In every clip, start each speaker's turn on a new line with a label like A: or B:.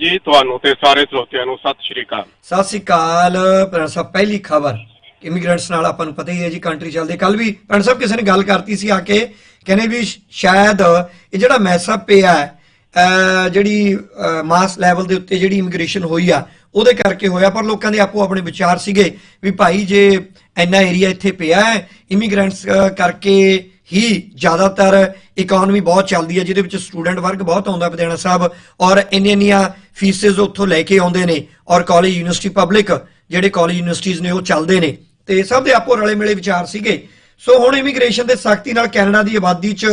A: ਜੀ, ਤੁਹਾਨੂੰ ਤੇ ਸਾਰੇ ਸਰੋਤਿਆਂ ਨੂੰ ਸਤਿ ਸ਼੍ਰੀ ਅਕਾਲ।
B: ਸਤਿ ਸ੍ਰੀ ਅਕਾਲ, ਭੈਣ ਸਾਹਿਬ, ਪਹਿਲੀ ਖਬਰ। ਇਮੀਗ੍ਰੈਂਟਸ ਨਾਲ ਆਪਾਂ ਨੂੰ ਪਤਾ ਹੀ ਹੈ ਜੀ ਕੰਟਰੀ ਚੱਲਦੇ ਕੱਲ ਵੀ ਭੈਣ ਸਾਹਿਬ ਕਿਸੇ ਨੇ ਗੱਲ ਕਰਤੀ ਸੀ ਆ ਕੇ, ਕਹਿੰਦੇ ਵੀ ਸ਼ਾਇਦ ਇਹ ਜਿਹੜਾ ਮੈਸਅਪ ਪਿਆ ਹੈ ਜਿਹੜੀ ਮਾਸ ਲੈਵਲ ਦੇ ਉੱਤੇ ਜਿਹੜੀ ਇਮੀਗ੍ਰੇਸ਼ਨ ਹੋਈ ਆ, ਉਹਦੇ ਕਰਕੇ ਹੋਇਆ, ਪਰ ਲੋਕਾਂ ਦੇ ਆਪੋ ਆਪਣੇ ਵਿਚਾਰ ਸੀਗੇ ਵੀ ਭਾਈ ਜੇ ਇੰਨਾ ਏਰੀਆ ਇੱਥੇ ਪਿਆ ਹੈ ਇਮੀਗ੍ਰੈਂਟਸ ਕਰਕੇ ਹੀ ਜ਼ਿਆਦਾਤਰ ਇਕਨੋਮੀ ਬਹੁਤ ਚੱਲਦੀ ਹੈ, ਜਿਹਦੇ ਵਿੱਚ ਸਟੂਡੈਂਟ ਵਰਗ ਬਹੁਤ ਆਉਂਦਾ ਪਟਿਆਲਾ ਸਾਹਿਬ ਔਰ ਇੰਨੀਆਂ ਇੰਨੀਆਂ ਫੀਸਿਸ ਉੱਥੋਂ ਲੈ ਕੇ ਆਉਂਦੇ ਨੇ ਔਰ ਕਾਲਜ ਯੂਨੀਵਰਸਿਟੀ ਪਬਲਿਕ ਜਿਹੜੇ ਕਾਲਜ ਯੂਨੀਵਰਸਿਟੀਜ਼ ਨੇ ਉਹ ਚੱਲਦੇ ਨੇ। ਤੇ ਸਭ ਦੇ ਆਪੋ ਰਲੇ ਮਿਲੇ ਵਿਚਾਰ ਸੀਗੇ। ਸੋ ਹੁਣ ਇਮੀਗ੍ਰੇਸ਼ਨ ਦੇ ਸਖਤੀ ਨਾਲ ਕੈਨੇਡਾ ਦੀ ਆਬਾਦੀ 'ਚ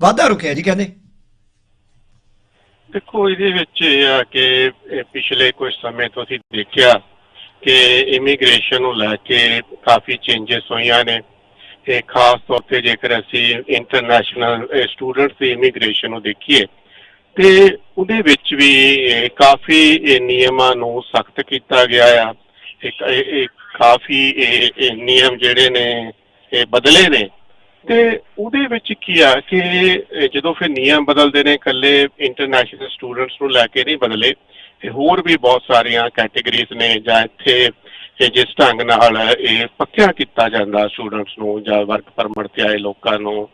B: ਵਾਧਾ ਰੁਕਿਆ ਜੀ ਕਹਿੰਦੇ।
A: ਦੇਖੋ, ਇਹਦੇ ਵਿੱਚ ਇਹ ਆ ਕਿ ਪਿਛਲੇ ਕੁਝ ਸਮੇਂ ਤੋਂ ਅਸੀਂ ਦੇਖਿਆ ਕਿ ਇਮੀਗ੍ਰੇਸ਼ਨ ਨੂੰ ਲੈ ਕੇ ਕਾਫੀ ਚੇਂਜਸ ਹੋਈਆਂ ਨੇ। ਤੇ ਖਾਸ ਤੌਰ ਤੇ ਜੇਕਰ ਅਸੀਂ ਇੰਟਰਨੈਸ਼ਨਲ ਸਟੂਡੈਂਟਸ ਦੀ ਇਮੀਗ੍ਰੇਸ਼ਨ ਨੂੰ ਦੇਖੀਏ, ਤੇ ਉਹਦੇ ਵਿੱਚ ਵੀ ਕਾਫੀ, ਇਹ ਨਿਯਮਾਂ ਨੂੰ ਸਖਤ ਕੀਤਾ ਗਿਆ ਆ। ਇੱਕ ਕਾਫੀ, ਇਹ ਨਿਯਮ ਜਿਹੜੇ ਨੇ, ਇਹ ਬਦਲੇ ਨੇ। ਤੇ ਉਹਦੇ ਵਿੱਚ ਕੀ ਆ ਕਿ ਜਦੋਂ ਫਿਰ ਨਿਯਮ ਬਦਲਦੇ ਨੇ, ਇਕੱਲੇ ਇੰਟਰਨੈਸ਼ਨਲ ਸਟੂਡੈਂਟਸ ਨੂੰ ਲੈ ਕੇ ਨਹੀਂ ਬਦਲੇ ਤੇ ਹੋਰ ਵੀ ਬਹੁਤ ਸਾਰੀਆਂ ਕੈਟਾਗਰੀਜ਼ ਨੇ, ਜਾਂ ਇੱਥੇ ਇਹ ਜਿਸ ਢੰਗ ਨਾਲ ਇਹ ਪੱਕਿਆ ਕੀਤਾ ਜਾਂਦਾ ਸਟੂਡੈਂਟਸ ਨੂੰ ਜਾਂ ਵਰਕ ਪਰਮਿਟ ਤੇ ਆਏ ਲੋਕਾਂ ਨੂੰ,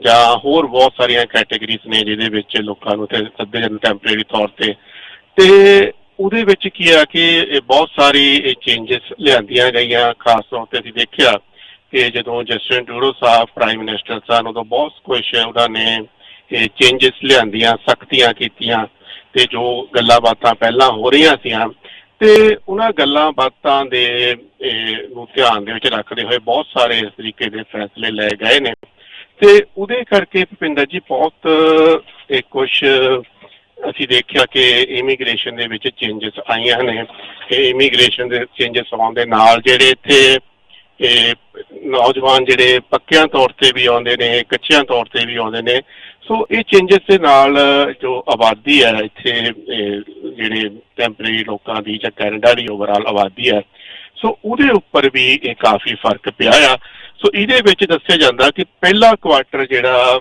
A: ਜਾਂ ਹੋਰ ਬਹੁਤ ਸਾਰੀਆਂ ਕੈਟਾਗਰੀਜ਼ ਨੇ ਜਿਹਦੇ ਵਿੱਚ ਲੋਕਾਂ ਨੂੰ ਤੇ ਸੱਦੇ ਜਨ ਟੈਂਪਰੇਰੀ ਤੌਰ ਤੇ। ਤੇ ਉਹਦੇ ਵਿੱਚ ਕੀ ਆ ਕਿ ਬਹੁਤ ਸਾਰੀ ਚੇਂਜਸ ਲਿਆਂਦੀਆਂ ਗਈਆਂ, ਖਾਸ ਤੌਰ ਤੇ ਅਸੀਂ ਦੇਖਿਆ ਕਿ ਜਦੋਂ ਜਸਟਿਨ ਟਰੂਡੋ ਸਾਹਿਬ ਪ੍ਰਾਈਮ ਮਿਨਿਸਟਰ ਸਨ, ਉਦੋਂ ਬਹੁਤ ਕੁਝ ਉਹਨਾਂ ਨੇ ਇਹ ਚੇਂਜਸ ਲਿਆਂਦੀਆਂ, ਸਖਤੀਆਂ ਕੀਤੀਆਂ ਤੇ ਜੋ ਗੱਲਾਂ ਬਾਤਾਂ ਪਹਿਲਾਂ ਹੋ ਰਹੀਆਂ ਸੀਆਂ ਤੇ ਉਹਨਾਂ ਗੱਲਾਂ ਬਾਤਾਂ ਦੇ ਨੂੰ ਧਿਆਨ ਦੇ ਵਿੱਚ ਰੱਖਦੇ ਹੋਏ ਬਹੁਤ ਸਾਰੇ ਇਸ ਤਰੀਕੇ ਦੇ ਫੈਸਲੇ ਲਏ ਗਏ ਨੇ। ਤੇ ਉਹਦੇ ਕਰਕੇ ਭੁਪਿੰਦਰ ਜੀ ਬਹੁਤ, ਇਹ ਕੁਝ ਅਸੀਂ ਦੇਖਿਆ ਕਿ ਇਮੀਗ੍ਰੇਸ਼ਨ ਦੇ ਵਿੱਚ ਚੇਂਜਸ ਆਈਆਂ ਨੇ। ਕਿ ਇਮੀਗ੍ਰੇਸ਼ਨ ਦੇ ਚੇਂਜਸ ਆਉਣ ਦੇ ਨਾਲ ਜਿਹੜੇ ਇੱਥੇ, ਇਹ ਨੌਜਵਾਨ ਜਿਹੜੇ ਪੱਕਿਆਂ ਤੌਰ ਤੇ ਵੀ ਆਉਂਦੇ ਨੇ, ਕੱਚਿਆਂ ਤੌਰ ਤੇ ਵੀ ਆਉਂਦੇ ਨੇ ਸੋ ਇਹ ਚੇਂਜਸ ਦੇ ਨਾਲ ਜੋ ਆਬਾਦੀ ਹੈ, ਇੱਥੇ ਜਿਹੜੇ ਟੈਂਪਰੇਰੀ ਲੋਕਾਂ ਦੀ ਜਾਂ ਕੈਨੇਡਾ ਦੀ ਓਵਰਆਲ ਆਬਾਦੀ ਹੈ ਸੋ ਉਹਦੇ ਉੱਪਰ ਵੀ ਇਹ ਕਾਫੀ ਫ਼ਰਕ ਪਿਆ ਆ ਸੋ ਇਹਦੇ ਵਿੱਚ ਦੱਸਿਆ ਜਾਂਦਾ ਕਿ ਪਹਿਲਾ ਕੁਆਰਟਰ ਜਿਹੜਾ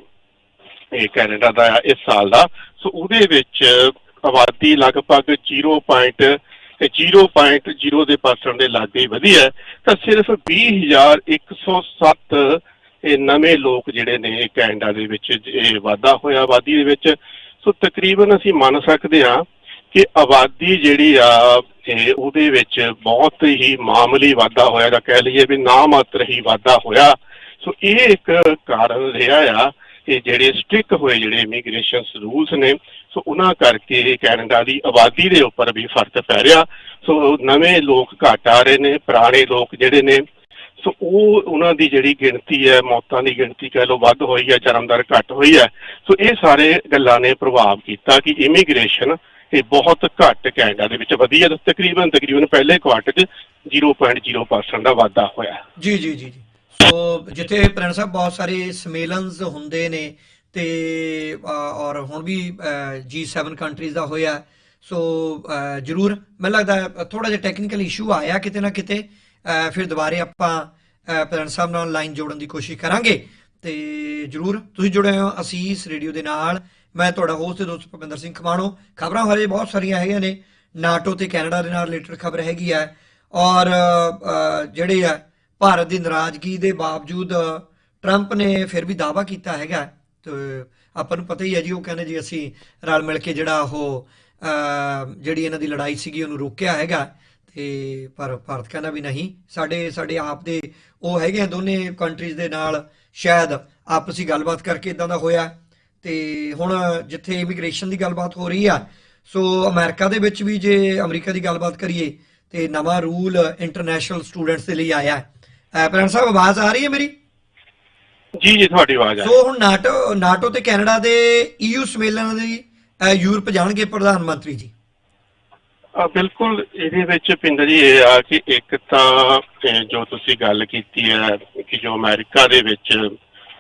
A: ਇਹ ਕੈਨੇਡਾ ਦਾ ਆ, ਇਸ ਸਾਲ ਦਾ ਸੋ ਉਹਦੇ ਵਿੱਚ ਆਬਾਦੀ ਲਗਭਗ 0. ਤੇ 0.0 ਦੇ ਪਰਸੈਂਟ ਦੇ ਲਾਗੇ ਹੀ ਵਧੀ ਹੈ ਤਾਂ ਸਿਰਫ 20107 ਇਹ ਨਵੇਂ ਲੋਕ ਜਿਹੜੇ ਨੇ ਕੈਨੇਡਾ ਦੇ ਵਿੱਚ, ਇਹ ਵਾਧਾ ਹੋਇਆ, ਆਬਾਦੀ ਦੇ ਵਿੱਚ। ਸੋ ਤਕਰੀਬਨ ਅਸੀਂ ਮੰਨ ਸਕਦੇ ਹਾਂ ਕਿ ਆਬਾਦੀ ਜਿਹੜੀ ਆ, ਇਹ ਉਹਦੇ ਵਿੱਚ ਬਹੁਤ ਹੀ ਮਾਮੂਲੀ ਵਾਧਾ ਹੋਇਆ, ਜਾਂ ਕਹਿ ਲਈਏ ਵੀ ਨਾ ਮਾਤਰ ਹੀ ਵਾਧਾ ਹੋਇਆ। ਸੋ ਇਹ ਇੱਕ ਕਾਰਨ ਰਿਹਾ ਆ ਇਹ ਜਿਹੜੇ ਸਟ੍ਰਿਕ ਹੋਏ ਜਿਹੜੇ ਇਮੀਗ੍ਰੇਸ਼ਨ ਰੂਲਸ ਨੇ, ਸੋ ਉਹਨਾਂ ਕਰਕੇ ਕੈਨੇਡਾ ਦੀ ਆਬਾਦੀ ਦੇ ਉੱਪਰ ਵੀ ਫ਼ਰਕ ਪੈ ਰਿਹਾ। ਸੋ ਨਵੇਂ ਲੋਕ ਘੱਟ ਆ ਰਹੇ ਨੇ, ਪੁਰਾਣੇ ਲੋਕ ਜਿਹੜੇ ਨੇ ਸੋ ਉਹ ਉਹਨਾਂ ਦੀ ਜਿਹੜੀ ਗਿਣਤੀ ਹੈ, ਮੌਤਾਂ ਦੀ ਗਿਣਤੀ ਕਹਿ ਲਓ, ਵੱਧ ਹੋਈ ਹੈ, ਜਨਮ ਦਰ ਹੋਈ ਹੈ। ਸੋ ਇਹ ਸਾਰੇ ਗੱਲਾਂ ਨੇ ਪ੍ਰਭਾਵ ਕੀਤਾ ਕਿ ਇਮੀਗ੍ਰੇਸ਼ਨ ਇਹ ਬਹੁਤ ਘੱਟ ਕੈਨੇਡਾ ਦੇ ਵਿੱਚ ਵਧੀ ਤਕਰੀਬਨ ਤਕਰੀਬਨ ਪਹਿਲੇ ਕੁਆਰਟਰ 'ਚ 0.0% ਦਾ ਵਾਧਾ ਹੋਇਆ
B: ਜੀ ਜੀ ਜੀ ਸੋ ਜਿੱਥੇ ਪ੍ਰਿੰਸ ਸਾਹਿਬ ਬਹੁਤ ਸਾਰੇ ਸਮੇਲਨਸ ਹੁੰਦੇ ਨੇ ਤੇ ਔਰ ਹੁਣ ਵੀ G7 ਕੰਟਰੀਜ਼ ਦਾ ਹੋਇਆ। ਸੋ ਜਰੂਰ, ਮੈਨੂੰ ਲੱਗਦਾ ਥੋੜਾ ਜਿਹਾ ਟੈਕਨੀਕਲ ਇਸ਼ੂ ਆਇਆ ਕਿਤੇ ਨਾ ਕਿਤੇ। ਫਿਰ ਦੁਬਾਰੇ ਆਪਾਂ ਪ੍ਰਧਾਨ ਸਾਹਿਬ ਨਾਲ ਲਾਈਨ ਜੋੜਨ ਦੀ ਕੋਸ਼ਿਸ਼ ਕਰਾਂਗੇ। ਤੇ ਜਰੂਰ ਤੁਸੀਂ ਜੁੜੇ ਹੋ ਅਸੀਸ ਰੇਡੀਓ ਦੇ ਨਾਲ। ਮੈਂ ਤੁਹਾਡਾ ਹੋਸਟ ਤੇ ਦੋਸਤ ਭੁਪਿੰਦਰ ਸਿੰਘ ਖਮਾਣੋ। ਖਬਰਾਂ ਹਰੇ ਬਹੁਤ ਸਾਰੀਆਂ ਹੈਗੀਆਂ ਨੇ। ਨਾਟੋ ਤੇ ਕੈਨੇਡਾ ਦੇ ਨਾਲ ਰਿਲੇਟਡ ਖਬਰ ਹੈਗੀ ਹੈ। ਔਰ ਜਿਹੜੇ ਆ ਭਾਰਤ ਦੀ ਨਾਰਾਜ਼ਗੀ ਦੇ ਬਾਵਜੂਦ, ਟਰੰਪ ਨੇ ਫਿਰ ਵੀ ਦਾਅਵਾ ਕੀਤਾ ਹੈਗਾ। ਤੇ ਆਪਾਂ ਨੂੰ ਪਤਾ ਹੀ ਹੈ ਜੀ, ਉਹ ਕਹਿੰਦੇ ਜੀ ਅਸੀਂ ਰਲ ਮਿਲ ਕੇ ਜਿਹੜਾ ਉਹ ਜਿਹੜੀ ਇਹਨਾਂ ਦੀ ਲੜਾਈ ਸੀਗੀ, ਉਹਨੂੰ ਰੋਕਿਆ ਹੈਗਾ। ਤੇ ਪਰ ਭਾਰਤ ਕਹਿੰਦਾ ਵੀ ਨਹੀਂ। ਸਾਡੇ ਸਾਡੇ ਆਪ ਦੇ ਉਹ ਹੈਗੇ ਆ ਦੋਨੇ ਕੰਟਰੀਜ਼ ਦੇ ਨਾਲ ਸ਼ਾਇਦ ਆਪਸੀ ਗੱਲਬਾਤ ਕਰਕੇ ਇਦਾਂ ਦਾ ਹੋਇਆ। ਤੇ ਹੁਣ ਜਿੱਥੇ ਇਮੀਗ੍ਰੇਸ਼ਨ ਦੀ ਗੱਲਬਾਤ ਹੋ ਰਹੀ ਆ ਸੋ ਅਮਰੀਕਾ ਦੇ ਵਿੱਚ ਵੀ ਜੇ ਅਮਰੀਕਾ ਦੀ ਗੱਲਬਾਤ ਕਰੀਏ ਤੇ ਨਵਾਂ ਰੂਲ ਇੰਟਰਨੈਸ਼ਨਲ ਸਟੂਡੈਂਟਸ ਦੇ ਲਈ ਆਇਆ ਹੈ। ਪ੍ਰਣ ਸਾਹਿਬ ਆਵਾਜ਼ ਆ ਰਹੀ ਹੈ ਮੇਰੀ?
A: ਜੀ ਜੀ ਤੁਹਾਡੀ ਆਵਾਜ਼ ਆ
B: ਸੋ ਹੁਣ ਨਾਟੋ ਨਾਟੋ ਤੇ ਕੈਨੇਡਾ ਦੇ ਈਯੂ ਸਮੇਲਨ ਦੀ ਯੂਰਪ ਜਾਣਗੇ ਪ੍ਰਧਾਨ ਮੰਤਰੀ ਜੀ।
A: ਆ ਬਿਲਕੁਲ ਇਹਦੇ ਵਿੱਚ ਪਿੰਦਰ ਜੀ ਇਹ ਆ ਕਿ ਇੱਕ ਤਾਂ ਜੋ ਤੁਸੀਂ ਗੱਲ ਕੀਤੀ ਹੈ ਕਿ ਜੋ ਅਮਰੀਕਾ ਦੇ ਵਿੱਚ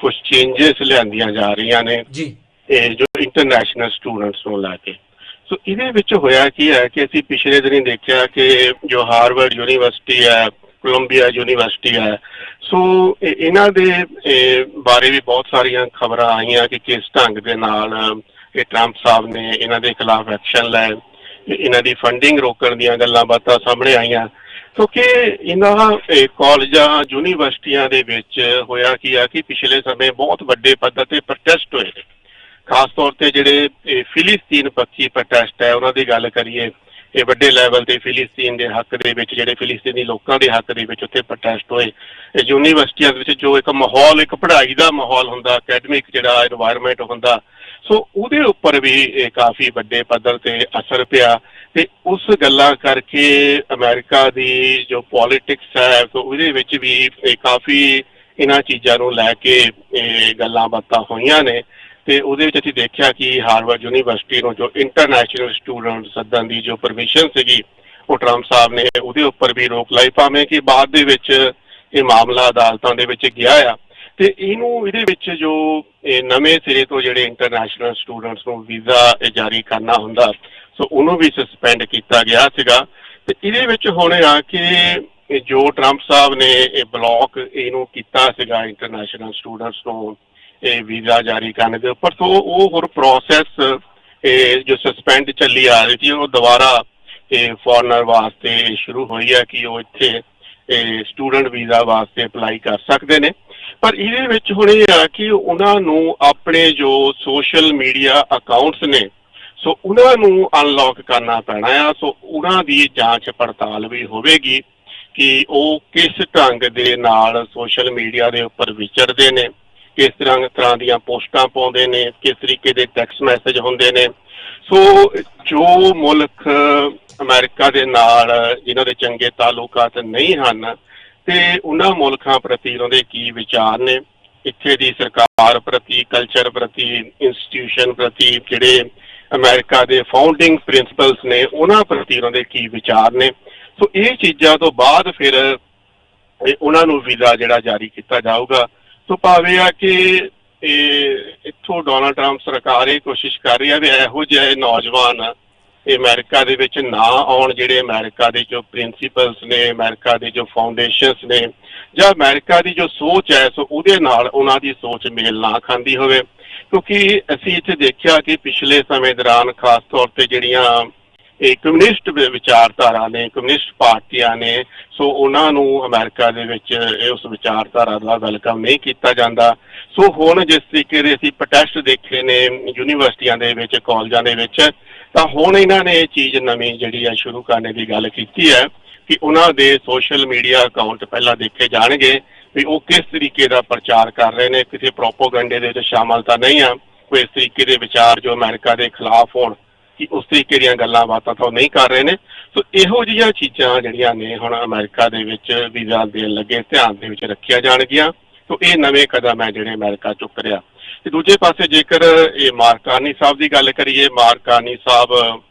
A: ਕੁਝ ਚੇਂਜਸ ਲਿਆਂਦੀਆਂ ਜਾ ਰਹੀਆਂ ਨੇ
B: ਜੀ।
A: ਇਹ ਜੋ ਇੰਟਰਨੈਸ਼ਨਲ ਸਟੂਡੈਂਟਸ ਨੂੰ ਲੈ ਕੇ। ਸੋ ਇਹਦੇ ਵਿੱਚ ਹੋਇਆ ਕੀ ਹੈ ਕਿ ਅਸੀਂ ਪਿਛਲੇ ਦਿਨੀ ਦੇਖਿਆ ਕਿ ਜੋ ਹਾਰਵਰਡ ਯੂਨੀਵਰਸਿਟੀ ਹੈ ਕੋਲੰਬੀਆ ਯੂਨੀਵਰਸਿਟੀ ਹੈ ਸੋ ਇਹ- ਇਹਨਾਂ ਦੇ ਬਾਰੇ ਵੀ ਬਹੁਤ ਸਾਰੀਆਂ ਖਬਰਾਂ ਆਈਆਂ ਕਿ ਕਿਸ ਢੰਗ ਦੇ ਨਾਲ ਇਹ ਟਰੰਪ ਸਾਹਿਬ ਨੇ ਇਹਨਾਂ ਦੇ ਖਿਲਾਫ ਐਕਸ਼ਨ ਲਏ। ਇਹਨਾਂ ਦੀ ਫੰਡਿੰਗ ਰੋਕਣ ਦੀਆਂ ਗੱਲਾਂ ਬਾਤਾਂ ਸਾਹਮਣੇ ਆਈਆਂ। ਕਿਉਂਕਿ ਇਹਨਾਂ ਕਾਲਜਾਂ, ਯੂਨੀਵਰਸਿਟੀਆਂ ਦੇ ਵਿੱਚ ਹੋਇਆ ਕੀ ਆ ਕਿ ਪਿਛਲੇ ਸਮੇਂ ਬਹੁਤ ਵੱਡੇ ਪੱਧਰ ਤੇ ਪ੍ਰੋਟੈਸਟ ਹੋਏ ਨੇ। ਖਾਸ ਤੌਰ ਤੇ ਜਿਹੜੇ ਫਿਲਿਸਤੀਨ ਪੱਖੀ ਪ੍ਰੋਟੈਸਟ ਹੈ, ਉਹਨਾਂ ਦੀ ਗੱਲ ਕਰੀਏ, ਇਹ ਵੱਡੇ ਲੈਵਲ ਤੇ ਫਿਲਿਸਤੀਨ ਦੇ ਹੱਕ ਦੇ ਵਿੱਚ, ਜਿਹੜੇ ਫਿਲਿਸਤੀਨੀ ਲੋਕਾਂ ਦੇ ਹੱਕ ਦੇ ਵਿੱਚ ਉੱਥੇ ਪ੍ਰੋਟੈਸਟ ਹੋਏ। ਯੂਨੀਵਰਸਿਟੀਆਂ ਦੇ ਵਿੱਚ ਜੋ ਇੱਕ ਮਾਹੌਲ, ਇੱਕ ਪੜ੍ਹਾਈ ਦਾ ਮਾਹੌਲ ਹੁੰਦਾ ਅਕੈਡਮਿਕ ਜਿਹੜਾ এনवायरमेंट ਹੁੰਦਾ ਸੋ ਉਹਦੇ ਉੱਪਰ ਵੀ ਇਹ ਕਾਫੀ ਵੱਡੇ ਪੱਧਰ ਤੇ ਅਸਰ ਪਿਆ ਤੇ ਉਸ ਗੱਲਾਂ ਕਰਕੇ ਅਮਰੀਕਾ ਦੀ ਜੋ ਪੋਲਿਟਿਕਸ ਹੈ ਉਹਦੇ ਵਿੱਚ ਵੀ ਇਹ ਕਾਫੀ ਇਹਨਾਂ ਚੀਜ਼ਾਂ ਨੂੰ ਲੈ ਕੇ ਇਹ ਗੱਲਾਂ ਬਾਤਾਂ ਹੋਈਆਂ ਨੇ ਤੇ ਉਹਦੇ ਵਿੱਚ ਅਸੀਂ ਦੇਖਿਆ ਕਿ ਹਾਰਵਰਡ ਯੂਨੀਵਰਸਿਟੀ ਨੂੰ ਜੋ ਇੰਟਰਨੈਸ਼ਨਲ ਸਟੂਡੈਂਟ ਸੱਦਣ ਦੀ ਜੋ ਪਰਮਿਸ਼ਨ ਸੀਗੀ, ਉਹ ਟਰੰਪ ਸਾਹਿਬ ਨੇ ਉਹਦੇ ਉੱਪਰ ਵੀ ਰੋਕ ਲਾਈ, ਭਾਵੇਂ ਕਿ ਬਾਅਦ ਦੇ ਵਿੱਚ ਇਹ ਮਾਮਲਾ ਅਦਾਲਤਾਂ ਦੇ ਵਿੱਚ ਗਿਆ ਆ। ਤੇ ਇਹਨੂੰ, ਇਹਦੇ ਵਿੱਚ ਜੋ, ਇਹ ਨਵੇਂ ਸਿਰੇ ਤੋਂ ਜਿਹੜੇ ਇੰਟਰਨੈਸ਼ਨਲ ਸਟੂਡੈਂਟਸ ਨੂੰ ਵੀਜ਼ਾ ਜਾਰੀ ਕਰਨਾ ਹੁੰਦਾ, ਸੋ ਉਹਨੂੰ ਵੀ ਸਸਪੈਂਡ ਕੀਤਾ ਗਿਆ ਸੀਗਾ। ਤੇ ਇਹਦੇ ਵਿੱਚ ਹੁਣ ਆ ਕਿ ਜੋ ਟਰੰਪ ਸਾਹਿਬ ਨੇ ਇਹ ਬਲੌਕ ਇਹਨੂੰ ਕੀਤਾ ਸੀਗਾ ਇੰਟਰਨੈਸ਼ਨਲ ਸਟੂਡੈਂਟਸ ਨੂੰ ਇਹ ਵੀਜ਼ਾ ਜਾਰੀ ਕਰਨ ਦੇ ਉੱਪਰ, ਸੋ ਉਹ ਹੋਰ ਪ੍ਰੋਸੈਸ ਇਹ ਜੋ ਸਸਪੈਂਡ ਚੱਲੀ ਆ ਰਹੀ ਸੀ, ਉਹ ਦੁਬਾਰਾ ਇਹ ਫੋਰਨਰ ਵਾਸਤੇ ਸ਼ੁਰੂ ਹੋਈ ਹੈ ਕਿ ਉਹ ਇੱਥੇ ਸਟੂਡੈਂਟ ਵੀਜ਼ਾ ਵਾਸਤੇ ਅਪਲਾਈ ਕਰ ਸਕਦੇ ਨੇ। ਪਰ ਇਹਦੇ ਵਿੱਚ ਹੁਣ ਇਹ ਆ ਕਿ ਉਹਨਾਂ ਨੂੰ ਆਪਣੇ ਜੋ ਸੋਸ਼ਲ ਮੀਡੀਆ ਅਕਾਊਂਟਸ ਨੇ, ਸੋ ਉਹਨਾਂ ਨੂੰ ਅਨਲੌਕ ਕਰਨਾ ਪੈਣਾ ਆ। ਸੋ ਉਹਨਾਂ ਦੀ ਜਾਂਚ ਪੜਤਾਲ ਵੀ ਹੋਵੇਗੀ ਕਿ ਉਹ ਕਿਸ ਢੰਗ ਦੇ ਨਾਲ ਸੋਸ਼ਲ ਮੀਡੀਆ ਦੇ ਉੱਪਰ ਵਿਚਰਦੇ ਨੇ, ਕਿਸ ਤਰ੍ਹਾਂ ਤਰ੍ਹਾਂ ਦੀਆਂ ਪੋਸਟਾਂ ਪਾਉਂਦੇ ਨੇ, ਕਿਸ ਤਰੀਕੇ ਦੇ ਟੈਕਸਟ ਮੈਸੇਜ ਹੁੰਦੇ ਨੇ। ਸੋ ਜੋ ਮੁਲਕ ਅਮਰੀਕਾ ਦੇ ਨਾਲ ਜਿਨ੍ਹਾਂ ਦੇ ਚੰਗੇ ਤਾਲੁਕਾਤ ਨਹੀਂ ਹਨ ਤੇ ਉਹਨਾਂ ਮੁਲਕਾਂ ਪ੍ਰਤੀ ਉਹਨਾਂ ਦੇ ਕੀ ਵਿਚਾਰ ਨੇ? ਇੱਥੇ ਦੀ ਸਰਕਾਰ ਪ੍ਰਤੀ ਕਲਚਰ ਪ੍ਰਤੀ ਇੰਸਟੀਟਿਊਸ਼ਨ ਪ੍ਰਤੀ ਜਿਹੜੇ ਅਮਰੀਕਾ ਦੇ ਫਾਊਂਡਿੰਗ ਪ੍ਰਿੰਸੀਪਲਸ ਨੇ, ਉਹਨਾਂ ਪ੍ਰਤੀ ਉਹਨਾਂ ਦੇ ਕੀ ਵਿਚਾਰ ਨੇ? ਸੋ ਇਹ ਚੀਜ਼ਾਂ ਤੋਂ ਬਾਅਦ ਫਿਰ ਉਹਨਾਂ ਨੂੰ ਵੀਜ਼ਾ ਜਿਹੜਾ ਜਾਰੀ ਕੀਤਾ ਜਾਊਗਾ। ਸੋ ਭਾਵੇਂ ਆ ਕਿ ਇੱਥੋਂ ਡੋਨਾਲਡ ਟਰੰਪ ਸਰਕਾਰ ਇਹ ਕੋਸ਼ਿਸ਼ ਕਰ ਰਹੀ ਹੈ ਵੀ ਇਹੋ ਜਿਹੇ ਨੌਜਵਾਨ ਇਹ ਅਮਰੀਕਾ ਦੇ ਵਿੱਚ ਨਾ ਆਉਣ, ਜਿਹੜੇ ਅਮਰੀਕਾ ਦੇ ਜੋ ਪ੍ਰਿੰਸੀਪਲਸ ਨੇ, ਅਮਰੀਕਾ ਦੇ ਜੋ ਫਾਊਂਡੇਸ਼ਨਸ ਨੇ, ਜਾਂ ਅਮਰੀਕਾ ਦੀ ਜੋ ਸੋਚ ਹੈ, ਸੋ ਉਹਦੇ ਨਾਲ ਉਹਨਾਂ ਦੀ ਸੋਚ ਮੇਲ ਨਾ ਖਾਂਦੀ ਹੋਵੇ। ਕਿਉਂਕਿ ਅਸੀਂ ਇੱਥੇ ਦੇਖਿਆ ਕਿ ਪਿਛਲੇ ਸਮੇਂ ਦੌਰਾਨ ਖਾਸ ਤੌਰ ਤੇ ਜਿਹੜੀਆਂ ਇਹ ਕਮਿਊਨਿਸਟ ਵਿਚਾਰਧਾਰਾ ਨੇ ਕਮਿਊਨਿਸਟ ਪਾਰਟੀਆਂ ਨੇ, ਸੋ ਉਹਨਾਂ ਨੂੰ ਅਮਰੀਕਾ ਦੇ ਵਿੱਚ ਉਸ ਵਿਚਾਰਧਾਰਾ ਦਾ ਵੈਲਕਮ ਨਹੀਂ ਕੀਤਾ ਜਾਂਦਾ। ਸੋ ਹੁਣ ਜਿਸ ਤਰੀਕੇ ਦੇ ਅਸੀਂ ਪ੍ਰੋਟੈਸਟ ਦੇਖੇ ਨੇ ਯੂਨੀਵਰਸਿਟੀਆਂ ਦੇ ਵਿੱਚ, ਕਾਲਜਾਂ ਦੇ ਵਿੱਚ, ਤਾਂ ਹੁਣ ਇਹਨਾਂ ਨੇ ਇਹ ਚੀਜ਼ ਨਵੀਂ ਜਿਹੜੀ ਆ ਸ਼ੁਰੂ ਕਰਨ ਦੀ ਗੱਲ ਕੀਤੀ ਹੈ ਕਿ ਉਹਨਾਂ ਦੇ ਸੋਸ਼ਲ ਮੀਡੀਆ ਅਕਾਊਂਟ ਪਹਿਲਾਂ ਦੇਖੇ ਜਾਣਗੇ ਵੀ ਉਹ ਕਿਸ ਤਰੀਕੇ ਦਾ ਪ੍ਰਚਾਰ ਕਰ ਰਹੇ ਨੇ। ਕਿਸੇ ਪ੍ਰੋਪੋਗੈਂਡੇ ਦੇ ਵਿੱਚ ਸ਼ਾਮਲ ਤਾਂ ਨਹੀਂ ਆ। ਕੋਈ ਇਸ ਤਰੀਕੇ ਦੇ ਵਿਚਾਰ ਜੋ ਅਮਰੀਕਾ ਦੇ ਖਿਲਾਫ ਹੋਣ ਕਿ ਉਸ ਤਰੀਕੇ ਦੀਆਂ ਗੱਲਾਂ ਬਾਤਾਂ ਤਾਂ ਉਹ ਨਹੀਂ ਕਰ ਰਹੇ ਨੇ। ਸੋ ਇਹੋ ਜਿਹੀਆਂ ਚੀਜ਼ਾਂ ਜਿਹੜੀਆਂ ਨੇ ਹੁਣ ਅਮਰੀਕਾ ਦੇ ਵਿੱਚ ਵੀਜ਼ਾ ਦੇਣ ਲੱਗੇ, ਧਿਆਨ ਦੇ ਵਿੱਚ ਰੱਖੀਆਂ ਜਾਣਗੀਆਂ। ਸੋ ਇਹ ਨਵੇਂ ਕਦਮ ਹੈ ਜਿਹੜੇ ਅਮਰੀਕਾ ਚੁੱਕ ਰਿਹਾ। ਤੇ ਦੂਜੇ ਪਾਸੇ ਜੇਕਰ ਇਹ ਮਾਰਕਾਨੀ ਸਾਹਿਬ ਦੀ ਗੱਲ ਕਰੀਏ ਮਾਰਕਾਨੀ ਸਾਹਿਬ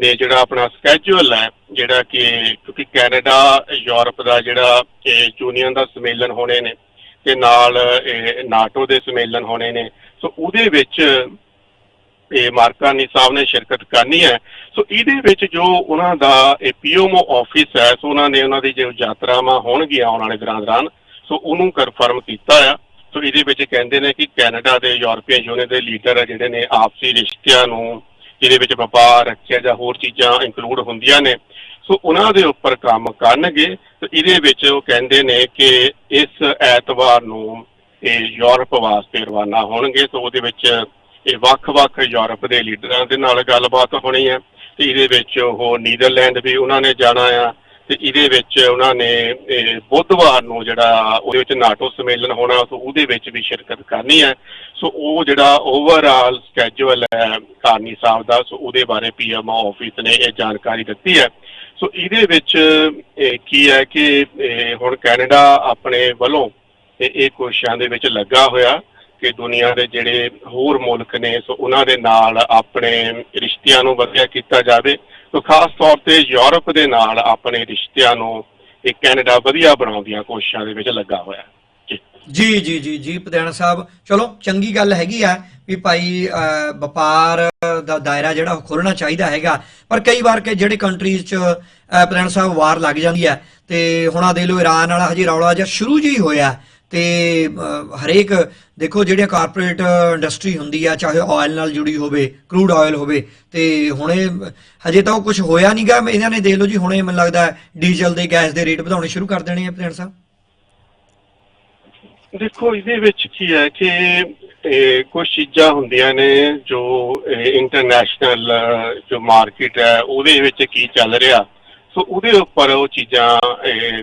A: ਨੇ ਜਿਹੜਾ ਆਪਣਾ ਸਕੇਜੂਲ ਹੈ, ਜਿਹੜਾ ਕਿ ਕਿਉਂਕਿ ਕੈਨੇਡਾ, ਯੂਰਪ ਦਾ ਜਿਹੜਾ ਇਹ ਯੂਨੀਅਨ ਦਾ ਸੰਮੇਲਨ ਹੋਣੇ ਨੇ ਤੇ ਨਾਲ ਇਹ ਨਾਟੋ ਦੇ ਸੰਮੇਲਨ ਹੋਣੇ ਨੇ। ਸੋ ਉਹਦੇ ਵਿੱਚ ਇਹ ਮਾਰਕਾਨੀ ਸਾਹਿਬ ਨੇ ਸ਼ਿਰਕਤ ਕਰਨੀ ਹੈ। ਸੋ ਇਹਦੇ ਵਿੱਚ ਜੋ ਉਹਨਾਂ ਦਾ ਇਹ ਪੀਓਮਓ ਆਫਿਸ ਹੈ, ਸੋ ਉਹਨਾਂ ਨੇ ਉਹਨਾਂ ਦੀ ਜੋ ਯਾਤਰਾਵਾਂ ਹੋਣਗੀਆਂ ਆਉਣ ਵਾਲੇ ਦਿਨਾਂ ਦੌਰਾਨ, ਸੋ ਉਹਨੂੰ ਕਨਫਰਮ ਕੀਤਾ ਆ। ਸੋ ਇਹਦੇ ਵਿੱਚ ਕਹਿੰਦੇ ਨੇ ਕਿ ਕੈਨੇਡਾ ਦੇ ਯੂਰਪੀਅਨ ਯੂਨੀਅਨ ਦੇ ਲੀਡਰ ਜਿਹੜੇ ਨੇ, ਆਪਸੀ ਰਿਸ਼ਤਿਆਂ ਨੂੰ, ਜਿਹਦੇ ਵਿੱਚ ਵਪਾਰ, ਰੱਖਿਆ ਜਾਂ ਹੋਰ ਚੀਜ਼ਾਂ ਇਨਕਲੂਡ ਹੁੰਦੀਆਂ ਨੇ। ਸੋ ਉਹਨਾਂ ਦੇ ਉੱਪਰ ਕੰਮ ਕਰਨਗੇ। ਤੇ ਇਹਦੇ ਵਿੱਚ ਉਹ ਕਹਿੰਦੇ ਨੇ ਕਿ ਇਸ ਐਤਵਾਰ ਨੂੰ ਇਹ ਯੂਰਪ ਵਾਸਤੇ ਰਵਾਨਾ ਹੋਣਗੇ। ਸੋ ਉਹਦੇ ਵਿੱਚ ਇਹ ਵੱਖ-ਵੱਖ ਯੂਰਪ ਦੇ ਲੀਡਰਾਂ ਦੇ ਨਾਲ ਗੱਲਬਾਤ ਹੋਣੀ ਹੈ ਤੇ ਇਹਦੇ ਵਿੱਚ ਉਹ ਨੀਦਰਲੈਂਡ ਵੀ ਉਹਨਾਂ ਨੇ ਜਾਣਾ ਆ ਤੇ ਇਹਦੇ ਵਿੱਚ ਉਹਨਾਂ ਨੇ ਬੁੱਧਵਾਰ ਨੂੰ ਜਿਹੜਾ ਉਹਦੇ ਵਿੱਚ ਨਾਟੋ ਸੰਮੇਲਨ ਹੋਣਾ, ਸੋ ਉਹਦੇ ਵਿੱਚ ਵੀ ਸ਼ਿਰਕਤ ਕਰਨੀ ਹੈ। ਸੋ ਉਹ ਜਿਹੜਾ ਓਵਰਆਲ ਸਕੇਜੂਲ ਹੈ ਕਾਰਨੀ ਸਾਹਿਬ ਦਾ, ਸੋ ਉਹਦੇ ਬਾਰੇ ਪੀਐਮ ਆਫਿਸ ਨੇ ਇਹ ਜਾਣਕਾਰੀ ਦਿੱਤੀ ਹੈ। ਸੋ ਇਹਦੇ ਵਿੱਚ ਕੀ ਹੈ ਕਿ ਹੁਣ ਕੈਨੇਡਾ ਆਪਣੇ ਵੱਲੋਂ ਇਹ ਕੋਸ਼ਿਸ਼ਾਂ ਦੇ ਵਿੱਚ ਲੱਗਾ ਹੋਇਆ। ਕਿ ਦੁਨੀਆ ਦੇ ਜਿਹੜੇ ਹੋਰ ਮੁਲਕ ਨੇ ਸੋ ਉਹਨਾਂ ਦੇ ਨਾਲ ਆਪਣੇ ਰਿਸ਼ਤਿਆਂ ਨੂੰ ਵਧੀਆ ਕੀਤਾ ਜਾਵੇ। ਸੋ ਖਾਸ ਤੌਰ ਤੇ ਯੂਰਪ ਦੇ ਨਾਲ ਆਪਣੇ ਰਿਸ਼ਤਿਆਂ ਨੂੰ ਇਹ ਕੈਨੇਡਾ ਵਧੀਆ ਬਣਾਉਣ ਦੀਆਂ ਕੋਸ਼ਿਸ਼ਾਂ ਦੇ ਵਿੱਚ ਲੱਗਾ ਹੋਇਆ। ਜੀ।
B: ਜੀ ਜੀ ਜੀ ਜੀ ਸਾਹਿਬ। ਚਲੋ ਚੰਗੀ ਗੱਲ ਹੈਗੀ ਆ ਵੀ ਭਾਈ ਵਪਾਰ ਦਾ ਦਾਇਰਾ ਜਿਹੜਾ ਖੋਲਣਾ ਚਾਹੀਦਾ ਹੈਗਾ। ਪਰ ਕਈ ਵਾਰ ਕਿ ਜਿਹੜੇ ਕੰਟਰੀਜ਼ 'ਚ ਅਹ, ਸਾਹਿਬ ਵਾਰ ਲੱਗ ਜਾਂਦੀ ਹੈ ਤੇ ਹੁਣ ਆ ਦੇ ਲੋ ਈਰਾਨ ਵਾਲਾ ਹਜੇ ਰੌਲਾ ਜਿਹਾ ਸ਼ੁਰੂ ਜਿਹੀ ਹੋਇਆ। ਤੇ ਹਰੇਕ, ਦੇਖੋ ਜਿਹੜੀਆਂ ਕਾਰਪੋਰੇਟ ਇੰਡਸਟਰੀ ਹੁੰਦੀ ਆ, ਚਾਹੇ ਆਇਲ ਨਾਲ ਜੁੜੀ ਹੋਵੇ ਕਰੂਡ ਆਇਲ ਹੋਵੇ, ਤੇ ਹੁਣੇ ਹਜੇ ਤਾਂ ਉਹ ਕੁਝ ਹੋਇਆ ਨਹੀਂਗਾ ਇਹਨਾਂ ਨੇ ਦੇਖ ਲਓ ਜੀ, ਹੁਣੇ ਮੈਨੂੰ ਲੱਗਦਾ ਡੀਜ਼ਲ ਦੇ ਗੈਸ ਦੇ ਰੇਟ ਵਧਾਉਣੇ ਸ਼ੁਰੂ ਕਰ ਦੇਣੇ ਆ ਪ੍ਰਧਾਨ ਸਾਹਿਬ।
A: ਦੇਖੋ, ਇਹਦੇ ਵਿੱਚ ਕੀ ਹੈ ਕਿ ਕੁਝ ਚੀਜ਼ਾਂ ਹੁੰਦੀਆਂ ਨੇ ਜੋ ਇੰਟਰਨੈਸ਼ਨਲ ਜੋ ਮਾਰਕੀਟ ਹੈ, ਉਹਦੇ ਵਿੱਚ ਕੀ ਚੱਲ ਰਿਹਾ। ਸੋ ਉਹਦੇ ਉੱਪਰ ਉਹ ਚੀਜ਼ਾਂ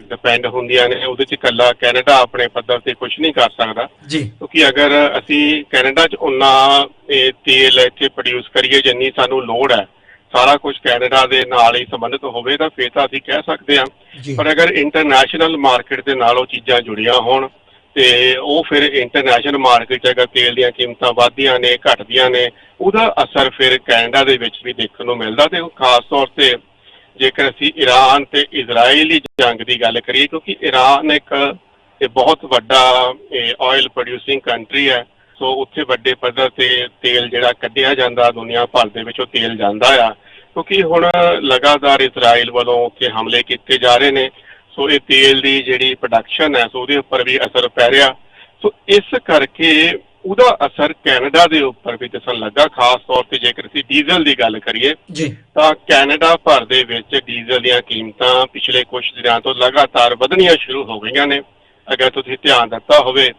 A: ਡਿਪੈਂਡ ਹੁੰਦੀਆਂ ਨੇ। ਉਹਦੇ ਚ ਇਕੱਲਾ ਕੈਨੇਡਾ ਆਪਣੇ ਪੱਧਰ ਤੇ ਕੁਝ ਨਹੀਂ ਕਰ ਸਕਦਾ।
B: ਜੀ।
A: ਕਿਉਂਕਿ ਅਗਰ ਅਸੀਂ ਕੈਨੇਡਾ 'ਚ ਇਹ ਤੇਲ ਇੱਥੇ ਪ੍ਰੋਡਿਊਸ ਕਰੀਏ ਜਿੰਨੀ ਸਾਨੂੰ ਲੋੜ ਹੈ ਸਾਰਾ ਕੁਝ ਕੈਨੇਡਾ ਦੇ ਨਾਲ ਹੀ ਸੰਬੰਧਿਤ ਹੋਵੇ ਤਾਂ ਫਿਰ ਤਾਂ ਅਸੀਂ ਕਹਿ ਸਕਦੇ ਹਾਂ। ਪਰ ਅਗਰ ਇੰਟਰਨੈਸ਼ਨਲ ਮਾਰਕੀਟ ਦੇ ਨਾਲ ਉਹ ਚੀਜ਼ਾਂ ਜੁੜੀਆਂ ਹੋਣ ਤੇ ਉਹ ਫਿਰ ਇੰਟਰਨੈਸ਼ਨਲ ਮਾਰਕੀਟ 'ਚ ਅਗਰ ਤੇਲ ਦੀਆਂ ਕੀਮਤਾਂ ਵਧਦੀਆਂ ਨੇ ਘਟਦੀਆਂ ਨੇ ਉਹਦਾ ਅਸਰ ਫਿਰ ਕੈਨੇਡਾ ਦੇ ਵਿੱਚ ਵੀ ਦੇਖਣ ਨੂੰ ਮਿਲਦਾ ਤੇ ਖਾਸ ਤੌਰ ਤੇ ਜੇਕਰ ਅਸੀਂ ਈਰਾਨ ਤੇ ਇਜ਼ਰਾਈਲੀ ਜੰਗ ਦੀ ਗੱਲ ਕਰੀਏ, ਕਿਉਂਕਿ ਈਰਾਨ ਇੱਕ, ਇਹ ਬਹੁਤ ਵੱਡਾ ਆਇਲ ਪ੍ਰੋਡਿਊਸਿੰਗ ਕੰਟਰੀ ਹੈ, ਸੋ ਉੱਥੇ ਵੱਡੇ ਪੱਧਰ ਤੇ ਤੇਲ ਜਿਹੜਾ ਕੱਢਿਆ ਜਾਂਦਾ, ਦੁਨੀਆ ਭਰ ਦੇ ਵਿੱਚ ਉਹ ਤੇਲ ਜਾਂਦਾ ਆ। ਕਿਉਂਕਿ ਹੁਣ ਲਗਾਤਾਰ ਇਜ਼ਰਾਈਲ ਵੱਲੋਂ ਉੱਥੇ ਹਮਲੇ ਕੀਤੇ ਜਾ ਰਹੇ ਨੇ, ਸੋ ਇਹ ਤੇਲ ਦੀ ਜਿਹੜੀ ਪ੍ਰੋਡਕਸ਼ਨ ਹੈ, ਸੋ ਉਹਦੇ ਉੱਪਰ ਵੀ ਅਸਰ ਪੈ ਰਿਹਾ। ਸੋ ਇਸ ਕਰਕੇ ਉਹਦਾ ਅਸਰ ਕੈਨੇਡਾ ਦੇ ਉੱਪਰ ਵੀ ਦਿਸਣ ਲੱਗਾ ਖਾਸ ਤੌਰ ਤੇ ਜੇਕਰ ਅਸੀਂ ਡੀਜ਼ਲ ਦੀ ਗੱਲ ਕਰੀਏ
B: ਜੀ।
A: ਤਾਂ ਕੈਨੇਡਾ ਭਰ ਦੇ ਵਿੱਚ ਡੀਜ਼ਲ ਦੀਆਂ ਕੀਮਤਾਂ ਪਿਛਲੇ ਕੁਝ ਦਿਨਾਂ ਤੋਂ ਲਗਾਤਾਰ ਵਧਣੀਆਂ ਸ਼ੁਰੂ ਹੋ ਗਈਆਂ ਨੇ। ਅਗਰ ਤੁਸੀਂ ਧਿਆਨ ਦਿੱਤਾ ਹੋਵੇ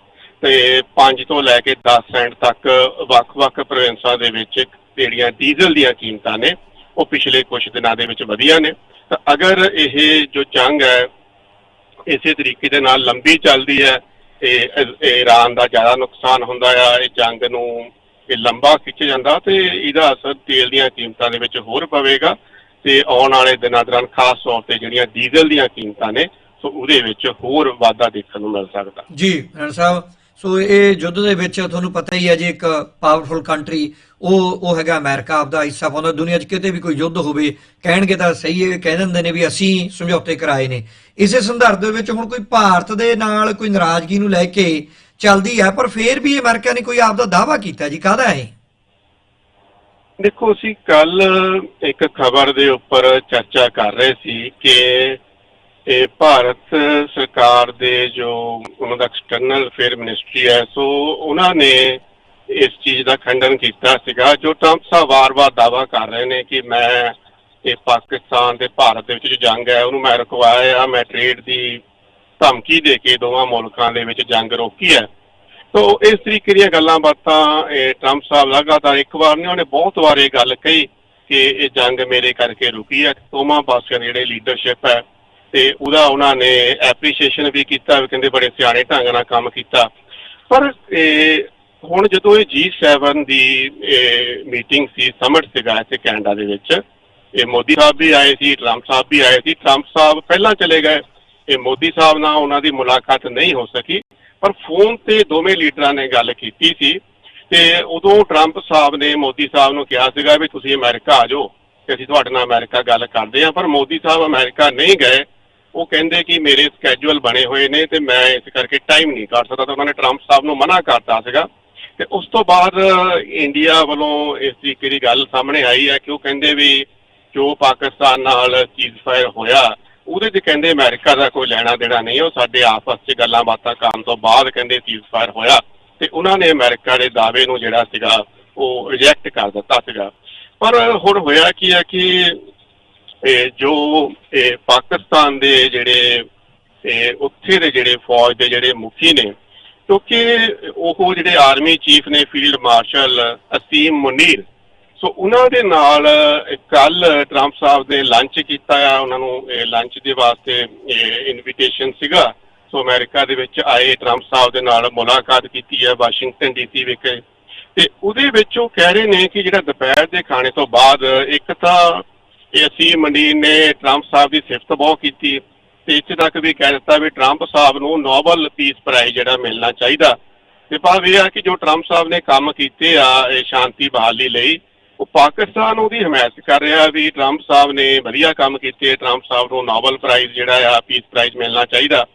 A: ਤੇ 5 ਤੋਂ ਲੈ ਕੇ 10 ਸੈਂਟ ਤੱਕ ਵੱਖ-ਵੱਖ ਪ੍ਰੋਵਿੰਸਾਂ ਦੇ ਵਿੱਚ ਜਿਹੜੀਆਂ ਡੀਜ਼ਲ ਦੀਆਂ ਕੀਮਤਾਂ ਨੇ ਉਹ ਪਿਛਲੇ ਕੁਝ ਦਿਨਾਂ ਦੇ ਵਿੱਚ ਵਧੀਆਂ ਨੇ। ਤਾਂ ਅਗਰ ਇਹ ਜੋ ਜੰਗ ਹੈ ਇਸੇ ਤਰੀਕੇ ਦੇ ਨਾਲ ਲੰਬੀ ਚੱਲਦੀ ਹੈ ਤੇ ਇ- ਦਾ ਜ਼ਿਆਦਾ ਨੁਕਸਾਨ ਹੁੰਦਾ ਆ, ਇਹ ਜੰਗ ਨੂੰ ਇਹ ਲੰਬਾ ਖਿੱਚ ਜਾਂਦਾ ਤੇ ਇਹਦਾ ਅਸਰ ਤੇਲ ਦੀਆਂ ਕੀਮਤਾਂ ਦੇ ਵਿੱਚ ਹੋਰ ਪਵੇਗਾ ਤੇ ਆਉਣ ਵਾਲੇ ਦਿਨਾਂ ਦੌਰਾਨ ਖਾਸ ਤੌਰ ਤੇ ਜਿਹੜੀਆਂ ਡੀਜ਼ਲ ਦੀਆਂ ਕੀਮਤਾਂ ਨੇ, ਸੋ ਉਹਦੇ ਵਿੱਚ ਹੋਰ ਵਾਧਾ ਦੇਖਣ ਨੂੰ ਮਿਲ ਸਕਦਾ।
B: ਜੀ ਸਾਹਿਬ ਸੋ ਇਹ ਯੁੱਧ ਦੇ ਵਿੱਚ ਤੁਹਾਨੂੰ ਪਤਾ ਹੀ ਹੈ ਜੀ, ਇੱਕ ਪਾਵਰਫੁਲ ਕੰਟਰੀ ਉਹ ਉਹ ਹੈਗਾ ਅਮਰੀਕਾ, ਆਪਦਾ ਹਿੱਸਾ ਪਾਉਂਦਾ। ਦੁਨੀਆ 'ਚ ਕਿਤੇ ਵੀ ਕੋਈ ਯੁੱਧ ਹੋਵੇ, ਕਹਿਣਗੇ ਤਾਂ ਸਹੀ ਹੈ, ਕਹਿ ਦਿੰਦੇ ਨੇ ਵੀ ਅਸੀਂ ਸਮਝੌਤੇ ਕਰਾਏ ਨੇ। ਇਸੇ ਸੰਦਰਭ ਦੇ ਵਿੱਚ ਹੁਣ ਕੋਈ ਭਾਰਤ ਦੇ ਨਾਲ ਕੋਈ ਨਾਰਾਜ਼ਗੀ ਨੂੰ ਲੈ ਕੇ ਚੱਲਦੀ ਹੈ, ਪਰ ਫੇਰ ਵੀ ਅਮਰੀਕਾ ਨੇ ਕੋਈ ਆਪਦਾ ਦਾਅਵਾ ਕੀਤਾ ਜੀ, ਕਾਹਦਾ ਹੈ
A: ਦੇਖੋ, ਅਸੀਂ ਕੱਲ ਇੱਕ ਖਬਰ ਦੇ ਉੱਪਰ ਚਰਚਾ ਕਰ ਰਹੇ ਸੀ ਕਿ ਇਹ ਭਾਰਤ ਸਰਕਾਰ ਦੇ ਜੋ ਉਹਨਾਂ ਦਾ ਐਕਸਟਰਨਲ ਅਫੇਅਰ ਮਿਨਿਸਟਰੀ ਹੈ, ਸੋ ਉਹਨਾਂ ਨੇ ਇਸ ਚੀਜ਼ ਦਾ ਖੰਡਨ ਕੀਤਾ ਸੀਗਾ, ਜੋ ਟਰੰਪ ਸਾਹਿਬ ਵਾਰ-ਵਾਰ ਦਾਵਾ ਕਰ ਰਹੇ ਨੇ ਕਿ ਮੈਂ ਇਹ ਪਾਕਿਸਤਾਨ ਤੇ ਭਾਰਤ ਦੇ ਵਿੱਚ ਜੋ ਜੰਗ ਹੈ, ਉਹਨੂੰ ਮੈਂ ਰੁਕਵਾਇਆ ਮੈਂ ਟ੍ਰੇਡ ਦੀ ਧਮਕੀ ਦੇ ਕੇ ਦੋਵਾਂ ਮੁਲਕਾਂ ਦੇ ਵਿੱਚ ਜੰਗ ਰੋਕੀ ਹੈ। ਤੋ ਇਸ ਤਰੀਕੇ ਦੀਆਂ ਗੱਲਾਂ ਬਾਤਾਂ, ਇਹ ਟਰੰਪ ਸਾਹਿਬ ਲਗਾਤਾਰ ਇੱਕ ਵਾਰ ਨਹੀਂ, ਉਹਨੇ ਬਹੁਤ ਵਾਰ ਇਹ ਗੱਲ ਕਹੀ ਕਿ ਇਹ ਜੰਗ ਮੇਰੇ ਕਰਕੇ ਰੁਕੀ ਹੈ। ਦੋਵਾਂ ਪਾਸਿਆਂ ਜਿਹੜੇ ਲੀਡਰਸ਼ਿਪ ਹੈ ਤੇ ਉਹਦਾ ਉਹਨਾਂ ਨੇ ਐਪਰੀਸ਼ੀਏਸ਼ਨ ਵੀ ਕੀਤਾ ਵੀ ਕਹਿੰਦੇ ਬੜੇ ਸਿਆਣੇ ਢੰਗ ਨਾਲ ਕੰਮ ਕੀਤਾ। ਪਰ ਇਹ ਹੁਣ ਜਦੋਂ ਇਹ G7 ਦੀ ਮੀਟਿੰਗ ਸੀ ਸਮਟ ਸੀਗਾ ਇੱਥੇ ਕੈਨੇਡਾ ਦੇ ਵਿੱਚ, ਇਹ ਮੋਦੀ ਸਾਹਿਬ ਵੀ ਆਏ ਸੀ, ਟਰੰਪ ਸਾਹਿਬ ਵੀ ਆਏ ਸੀ। ਟਰੰਪ ਸਾਹਿਬ ਪਹਿਲਾਂ ਚਲੇ ਗਏ। ਇਹ ਮੋਦੀ ਸਾਹਿਬ ਨਾਲ ਉਹਨਾਂ ਦੀ ਮੁਲਾਕਾਤ ਨਹੀਂ ਹੋ ਸਕੀ। ਪਰ ਫੋਨ ਤੇ ਦੋਵੇਂ ਲੀਡਰਾਂ ਨੇ ਗੱਲ ਕੀਤੀ ਸੀ ਤੇ ਉਦੋਂ ਟਰੰਪ ਸਾਹਿਬ ਨੇ ਮੋਦੀ ਸਾਹਿਬ ਨੂੰ ਕਿਹਾ ਸੀਗਾ ਵੀ ਤੁਸੀਂ ਅਮਰੀਕਾ ਆ ਜਾਓ, ਤੇ ਅਸੀਂ ਤੁਹਾਡੇ ਨਾਲ ਅਮਰੀਕਾ ਗੱਲ ਕਰਦੇ ਹਾਂ। ਪਰ ਮੋਦੀ ਸਾਹਿਬ ਅਮਰੀਕਾ ਨਹੀਂ ਗਏ। ਉਹ ਕਹਿੰਦੇ ਕਿ ਮੇਰੇ ਸਕੇਜੂਲ ਬਣੇ ਹੋਏ ਨੇ ਤੇ ਮੈਂ ਇਸ ਕਰਕੇ ਟਾਈਮ ਨਹੀਂ ਕੱਢ ਸਕਦਾ। ਤਾਂ ਉਹਨਾਂ ਨੇ ਟਰੰਪ ਸਾਹਿਬ ਨੂੰ ਮਨਾ ਕਰਤਾ ਸੀਗਾ। ਤੇ ਉਸ ਤੋਂ ਬਾਅਦ ਇੰਡੀਆ ਵੱਲੋਂ ਇਸ ਤਰੀਕੇ ਦੀ ਗੱਲ ਸਾਹਮਣੇ ਆਈ ਹੈ ਕਿ ਉਹ ਕਹਿੰਦੇ ਵੀ ਜੋ ਪਾਕਿਸਤਾਨ ਨਾਲ ਚੀਜ਼ਫਾਇਰ ਹੋਇਆ, ਉਹਦੇ 'ਚ ਕਹਿੰਦੇ ਅਮਰੀਕਾ ਦਾ ਕੋਈ ਲੈਣਾ ਦੇਣਾ ਨਹੀਂ ਉਹ ਸਾਡੇ ਆਪਸ 'ਚ ਗੱਲਾਂ ਬਾਤਾਂ ਕਰਨ ਤੋਂ ਬਾਅਦ ਕਹਿੰਦੇ ਚੀਜ਼ਫਾਇਰ ਹੋਇਆ ਤੇ ਉਹਨਾਂ ਨੇ ਅਮਰੀਕਾ ਦੇ ਦਾਅਵੇ ਨੂੰ ਜਿਹੜਾ ਸੀਗਾ, ਉਹ ਰਿਜੈਕਟ ਕਰ ਦਿੱਤਾ ਸੀਗਾ। ਪਰ ਹੁਣ ਹੋਇਆ ਕੀ ਹੈ ਕਿ ਜੋ ਇਹ ਪਾਕਿਸਤਾਨ ਦੇ ਜਿਹੜੇ ਇਹ ਉੱਥੇ ਦੇ ਜਿਹੜੇ ਫੌਜ ਦੇ ਜਿਹੜੇ ਮੁਖੀ ਨੇ, ਕਿਉਂਕਿ ਉਹ ਜਿਹੜੇ ਆਰਮੀ ਚੀਫ ਨੇ field marshal Asim Munir, so ਉਹਨਾਂ ਦੇ ਨਾਲ ਕੱਲ ਟਰੰਪ ਸਾਹਿਬ ਨੇ ਲੰਚ ਕੀਤਾ ਆ, ਉਹਨਾਂ ਨੂੰ ਲੰਚ ਦੇ ਵਾਸਤੇ ਇਨਵੀਟੇਸ਼ਨ ਸੀਗਾ, ਸੋ ਅਮਰੀਕਾ ਦੇ ਵਿੱਚ ਆਏ ਟਰੰਪ ਸਾਹਿਬ ਦੇ ਨਾਲ ਮੁਲਾਕਾਤ ਕੀਤੀ ਹੈ ਵਾਸ਼ਿੰਗਟਨ ਡੀਸੀ ਵਿਖੇ। ਤੇ ਉਹਦੇ ਵਿੱਚ ਉਹ ਕਹਿ ਰਹੇ ਨੇ ਕਿ ਜਿਹੜਾ ਦੁਪਹਿਰ ਦੇ ਖਾਣੇ ਤੋਂ ਬਾਅਦ ਇੱਕ ਤਾਂ ਇਹ ਅਸੀਂ ਮੰਡੀਰ ਨੇ ਟਰੰਪ ਸਾਹਿਬ ਦੀ ਸਿਫਤ ਬਹੁਤ ਕੀਤੀ। ਤੇ ਇੱਥੇ ਤੱਕ ਵੀ ਕਹਿ ਦਿੱਤਾ ਵੀ ਟਰੰਪ ਸਾਹਿਬ ਨੂੰ ਨੋਬਲ ਪੀਸ ਪ੍ਰਾਈਜ਼ ਜਿਹੜਾ ਮਿਲਣਾ ਚਾਹੀਦਾ। ਤੇ ਭਾਵ ਇਹ ਆ ਕਿ ਜੋ ਟਰੰਪ ਸਾਹਿਬ ਨੇ ਕੰਮ ਕੀਤੇ ਆ ਇਹ ਸ਼ਾਂਤੀ ਬਹਾਲੀ ਲਈ, ਉਹ ਪਾਕਿਸਤਾਨ ਉਹਦੀ ਹਮਾਇਤ ਕਰ ਰਿਹਾ ਵੀ ਟਰੰਪ ਸਾਹਿਬ ਨੇ ਵਧੀਆ ਕੰਮ ਕੀਤੇ, ਟਰੰਪ ਸਾਹਿਬ ਨੂੰ ਨੋਬਲ ਪ੍ਰਾਈਜ਼ ਜਿਹੜਾ ਆ, ਪੀਸ ਪ੍ਰਾਈਜ਼ ਮਿਲਣਾ ਚਾਹੀਦਾ।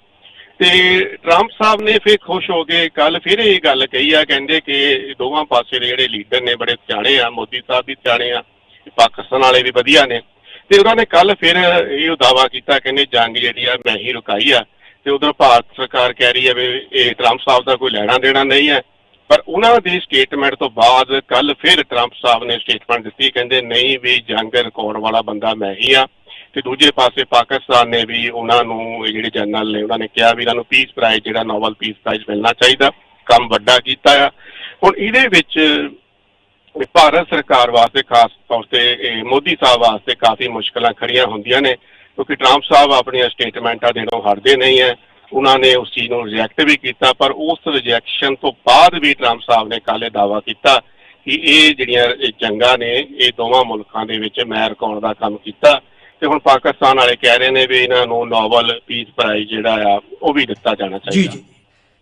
A: ਤੇ ਟਰੰਪ ਸਾਹਿਬ ਨੇ ਫਿਰ ਖੁਸ਼ ਹੋ ਕੇ ਕੱਲ ਫਿਰ ਇਹ ਗੱਲ ਕਹੀ ਆ, ਕਹਿੰਦੇ ਕਿ ਦੋਵਾਂ ਪਾਸੇ ਦੇ ਜਿਹੜੇ ਲੀਡਰ ਨੇ ਬੜੇ ਸਿਆਣੇ ਆ, ਮੋਦੀ ਸਾਹਿਬ ਵੀ ਸਿਆਣੇ ਆ। ਪਾਕਿਸਤਾਨ ਵਾਲੇ ਵੀ ਵਧੀਆ ਨੇ। ਤੇ ਉਹਨਾਂ ਨੇ ਕੱਲ ਫਿਰ ਇਹ ਦਾਵਾ ਕੀਤਾ ਕਹਿੰਦੇ ਜੰਗ ਜਿਹੜੀ ਆ ਮੈਂ ਹੀ ਰੁਕਾਈ ਆ। ਤੇ ਉਧਰ ਭਾਰਤ ਸਰਕਾਰ ਕਹਿ ਰਹੀ ਹੈ ਵੀ ਇਹ ਟਰੰਪ ਸਾਹਿਬ ਦਾ ਕੋਈ ਲੈਣਾ ਦੇਣਾ ਨਹੀਂ ਹੈ। ਪਰ ਉਹਨਾਂ ਦੀ ਸਟੇਟਮੈਂਟ ਤੋਂ ਬਾਅਦ ਕੱਲ ਫਿਰ ਟਰੰਪ ਸਾਹਿਬ ਨੇ ਸਟੇਟਮੈਂਟ ਦਿੱਤੀ, ਕਹਿੰਦੇ ਨਹੀਂ ਵੀ ਜੰਗ ਰਿਕਾਰਡ ਵਾਲਾ ਬੰਦਾ ਮੈਂ ਹੀ ਆ। ਤੇ ਦੂਜੇ ਪਾਸੇ ਪਾਕਿਸਤਾਨ ਨੇ ਵੀ ਉਹਨਾਂ ਨੂੰ ਜਿਹੜੇ ਜਨਰਲ ਨੇ, ਉਹਨਾਂ ਨੇ ਕਿਹਾ ਵੀ ਇਹਨਾਂ ਨੂੰ ਪੀਸ ਪ੍ਰਾਈਜ਼ ਜਿਹੜਾ ਨੋਬਲ ਪੀਸ ਪ੍ਰਾਈਜ਼ ਮਿਲਣਾ ਚਾਹੀਦਾ। ਕੰਮ ਵੱਡਾ ਕੀਤਾ ਆ। ਹੁਣ ਇਹਦੇ ਵਿੱਚ ਭਾਰਤ ਸਰਕਾਰ ਵਾਸਤੇ ਖਾਸ ਤੌਰ ਤੇ ਮੋਦੀ ਸਾਹਿਬ ਵਾਸਤੇ ਕਾਫੀ ਮੁਸ਼ਕਲਾਂ ਖੜੀਆਂ ਹੁੰਦੀਆਂ ਨੇ, ਕਿਉਂਕਿ ਟਰੰਪ ਸਾਹਿਬ ਆਪਣੀਆਂ ਸਟੇਟਮੈਂਟਾਂ ਦੇਣੋਂ ਹਟਦੇ ਨਹੀਂ ਹੈ। ਉਹਨਾਂ ਨੇ ਉਸ ਚੀਜ਼ ਨੂੰ ਰਿਜੈਕਟ ਵੀ ਕੀਤਾ, ਪਰ ਉਸ ਰਿਜੈਕਸ਼ਨ ਤੋਂ ਬਾਅਦ ਵੀ ਟਰੰਪ ਸਾਹਿਬ ਨੇ ਕੱਲ੍ਹ ਇਹ ਕੀਤਾ ਕਿ ਇਹ ਜਿਹੜੀਆਂ ਜੰਗਾਂ ਨੇ, ਇਹ ਦੋਵਾਂ ਮੁਲਕਾਂ ਦੇ ਵਿੱਚ ਮੈਂ ਰਕਾਉਣ ਦਾ ਕੰਮ ਕੀਤਾ। ਤੇ ਹੁਣ ਪਾਕਿਸਤਾਨ ਵਾਲੇ ਕਹਿ ਰਹੇ ਨੇ ਵੀ ਇਹਨਾਂ ਨੂੰ ਨੋਬਲ ਪੀਸ ਪ੍ਰਾਈਜ਼ ਜਿਹੜਾ ਆ, ਉਹ ਵੀ ਦਿੱਤਾ ਜਾਣਾ ਚਾਹੀਦਾ।
B: ਜੀ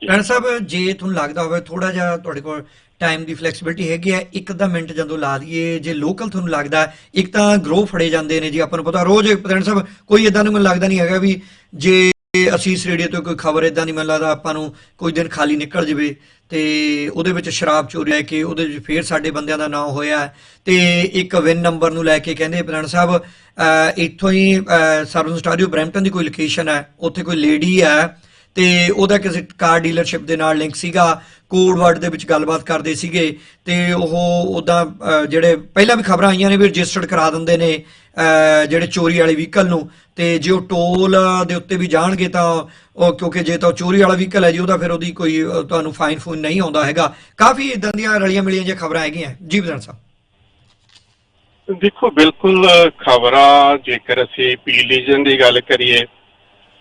B: ਰਾਣਾ ਸਾਹਿਬ, ਜੇ ਤੁਹਾਨੂੰ ਲੱਗਦਾ ਹੋਵੇ ਥੋੜਾ ਜਿਹਾ ਤੁਹਾਡੇ ਕੋਲ ਟਾਈਮ ਦੀ ਫਲੈਕਸੀਬਿਲਟੀ ਹੈਗੀ ਹੈ, ਇੱਕ ਅੱਧਾ ਮਿੰਟ ਜਦੋਂ ਲਾ ਦਈਏ ਜੇ ਲੋਕਲ ਤੁਹਾਨੂੰ ਲੱਗਦਾ, ਇੱਕ ਤਾਂ ਗਰੋ ਫੜੇ ਜਾਂਦੇ ਨੇ ਜੀ, ਆਪਾਂ ਨੂੰ ਪਤਾ, ਰੋਜ਼ ਪ੍ਰਧਾਨ ਸਾਹਿਬ ਕੋਈ ਇਦਾਂ ਨੂੰ ਮੈਨੂੰ ਲੱਗਦਾ ਨਹੀਂ ਹੈਗਾ ਵੀ ਜੇ ਅਸੀਂ ਇਸ ਰੇਡੀਓ ਤੋਂ ਕੋਈ ਖਬਰ ਇਦਾਂ ਨਹੀਂ ਮੈਨੂੰ ਲੱਗਦਾ ਆਪਾਂ ਨੂੰ ਕੋਈ ਦਿਨ ਖਾਲੀ ਨਿਕਲ ਜਵੇ ਤੇ ਉਹਦੇ ਵਿੱਚ ਸ਼ਰਾਬ ਚੋਰੀ ਲੈ ਕੇ ਉਹਦੇ ਵਿੱਚ ਫੇਰ ਸਾਡੇ ਬੰਦਿਆਂ ਦਾ ਨਾਮ ਹੋਇਆ ਹੈ। ਤੇ ਇੱਕ ਵਿਨ ਨੰਬਰ ਨੂੰ ਲੈ ਕੇ ਕਹਿੰਦੇ ਪ੍ਰਧਾਨ ਸਾਹਿਬ ਇੱਥੋਂ ਹੀ ਸਰਵਿਸ ਸਟਾਡੀਓ ਬ੍ਰੈਂਪਟਨ ਦੀ ਕੋਈ ਲੋਕੇਸ਼ਨ ਹੈ, ਉੱਥੇ ਕੋਈ ਲੇਡੀ ਹੈ ਤੇ ਉਹਦਾ ਕਿਸੇ ਕਾਰ ਡੀਲਰਸ਼ਿਪ ਦੇ ਨਾਲ ਲਿੰਕ ਸੀਗਾ, ਕੋਡ ਵਰਡ ਦੇ ਵਿੱਚ ਗੱਲਬਾਤ ਕਰਦੇ ਸੀਗੇ ਤੇ ਉਹ ਉਦਾਂ ਜਿਹੜੇ ਪਹਿਲਾਂ ਵੀ ਖਬਰਾਂ ਆਈਆਂ ਨੇ ਵੀ ਰਜਿਸਟਰਡ ਕਰਾ ਦਿੰਦੇ ਨੇ ਜਿਹੜੇ ਚੋਰੀ ਵਾਲੇ ਵਹੀਕਲ ਨੂੰ ਤੇ ਜੇ ਉਹ ਟੋਲ ਦੇ ਉੱਤੇ ਵੀ ਜਾਣਗੇ ਤਾਂ ਉਹ ਕਿਉਂਕਿ ਜੇ ਤਾਂ ਉਹ ਚੋਰੀ ਵਾਲਾ ਵਹੀਕਲ ਹੈ ਜੀ, ਉਹਦਾ ਫਿਰ ਉਹਦੀ ਕੋਈ ਤੁਹਾਨੂੰ ਫਾਈਨ ਫੂਨ ਨਹੀਂ ਆਉਂਦਾ ਹੈਗਾ। ਕਾਫੀ ਇਦਾਂ ਦੀਆਂ ਰਲੀਆਂ ਮਿਲੀਆਂ ਜਿਹੀਆਂ ਖਬਰਾਂ ਹੈਗੀਆਂ। ਜੀ ਪ੍ਰਧਾਨ ਸਾਹਿਬ।
A: ਦੇਖੋ, ਬਿਲਕੁਲ ਖਬਰਾਂ ਜੇਕਰ ਅਸੀਂ ਪੀਲੀਜਨ ਦੀ ਗੱਲ ਕਰੀਏ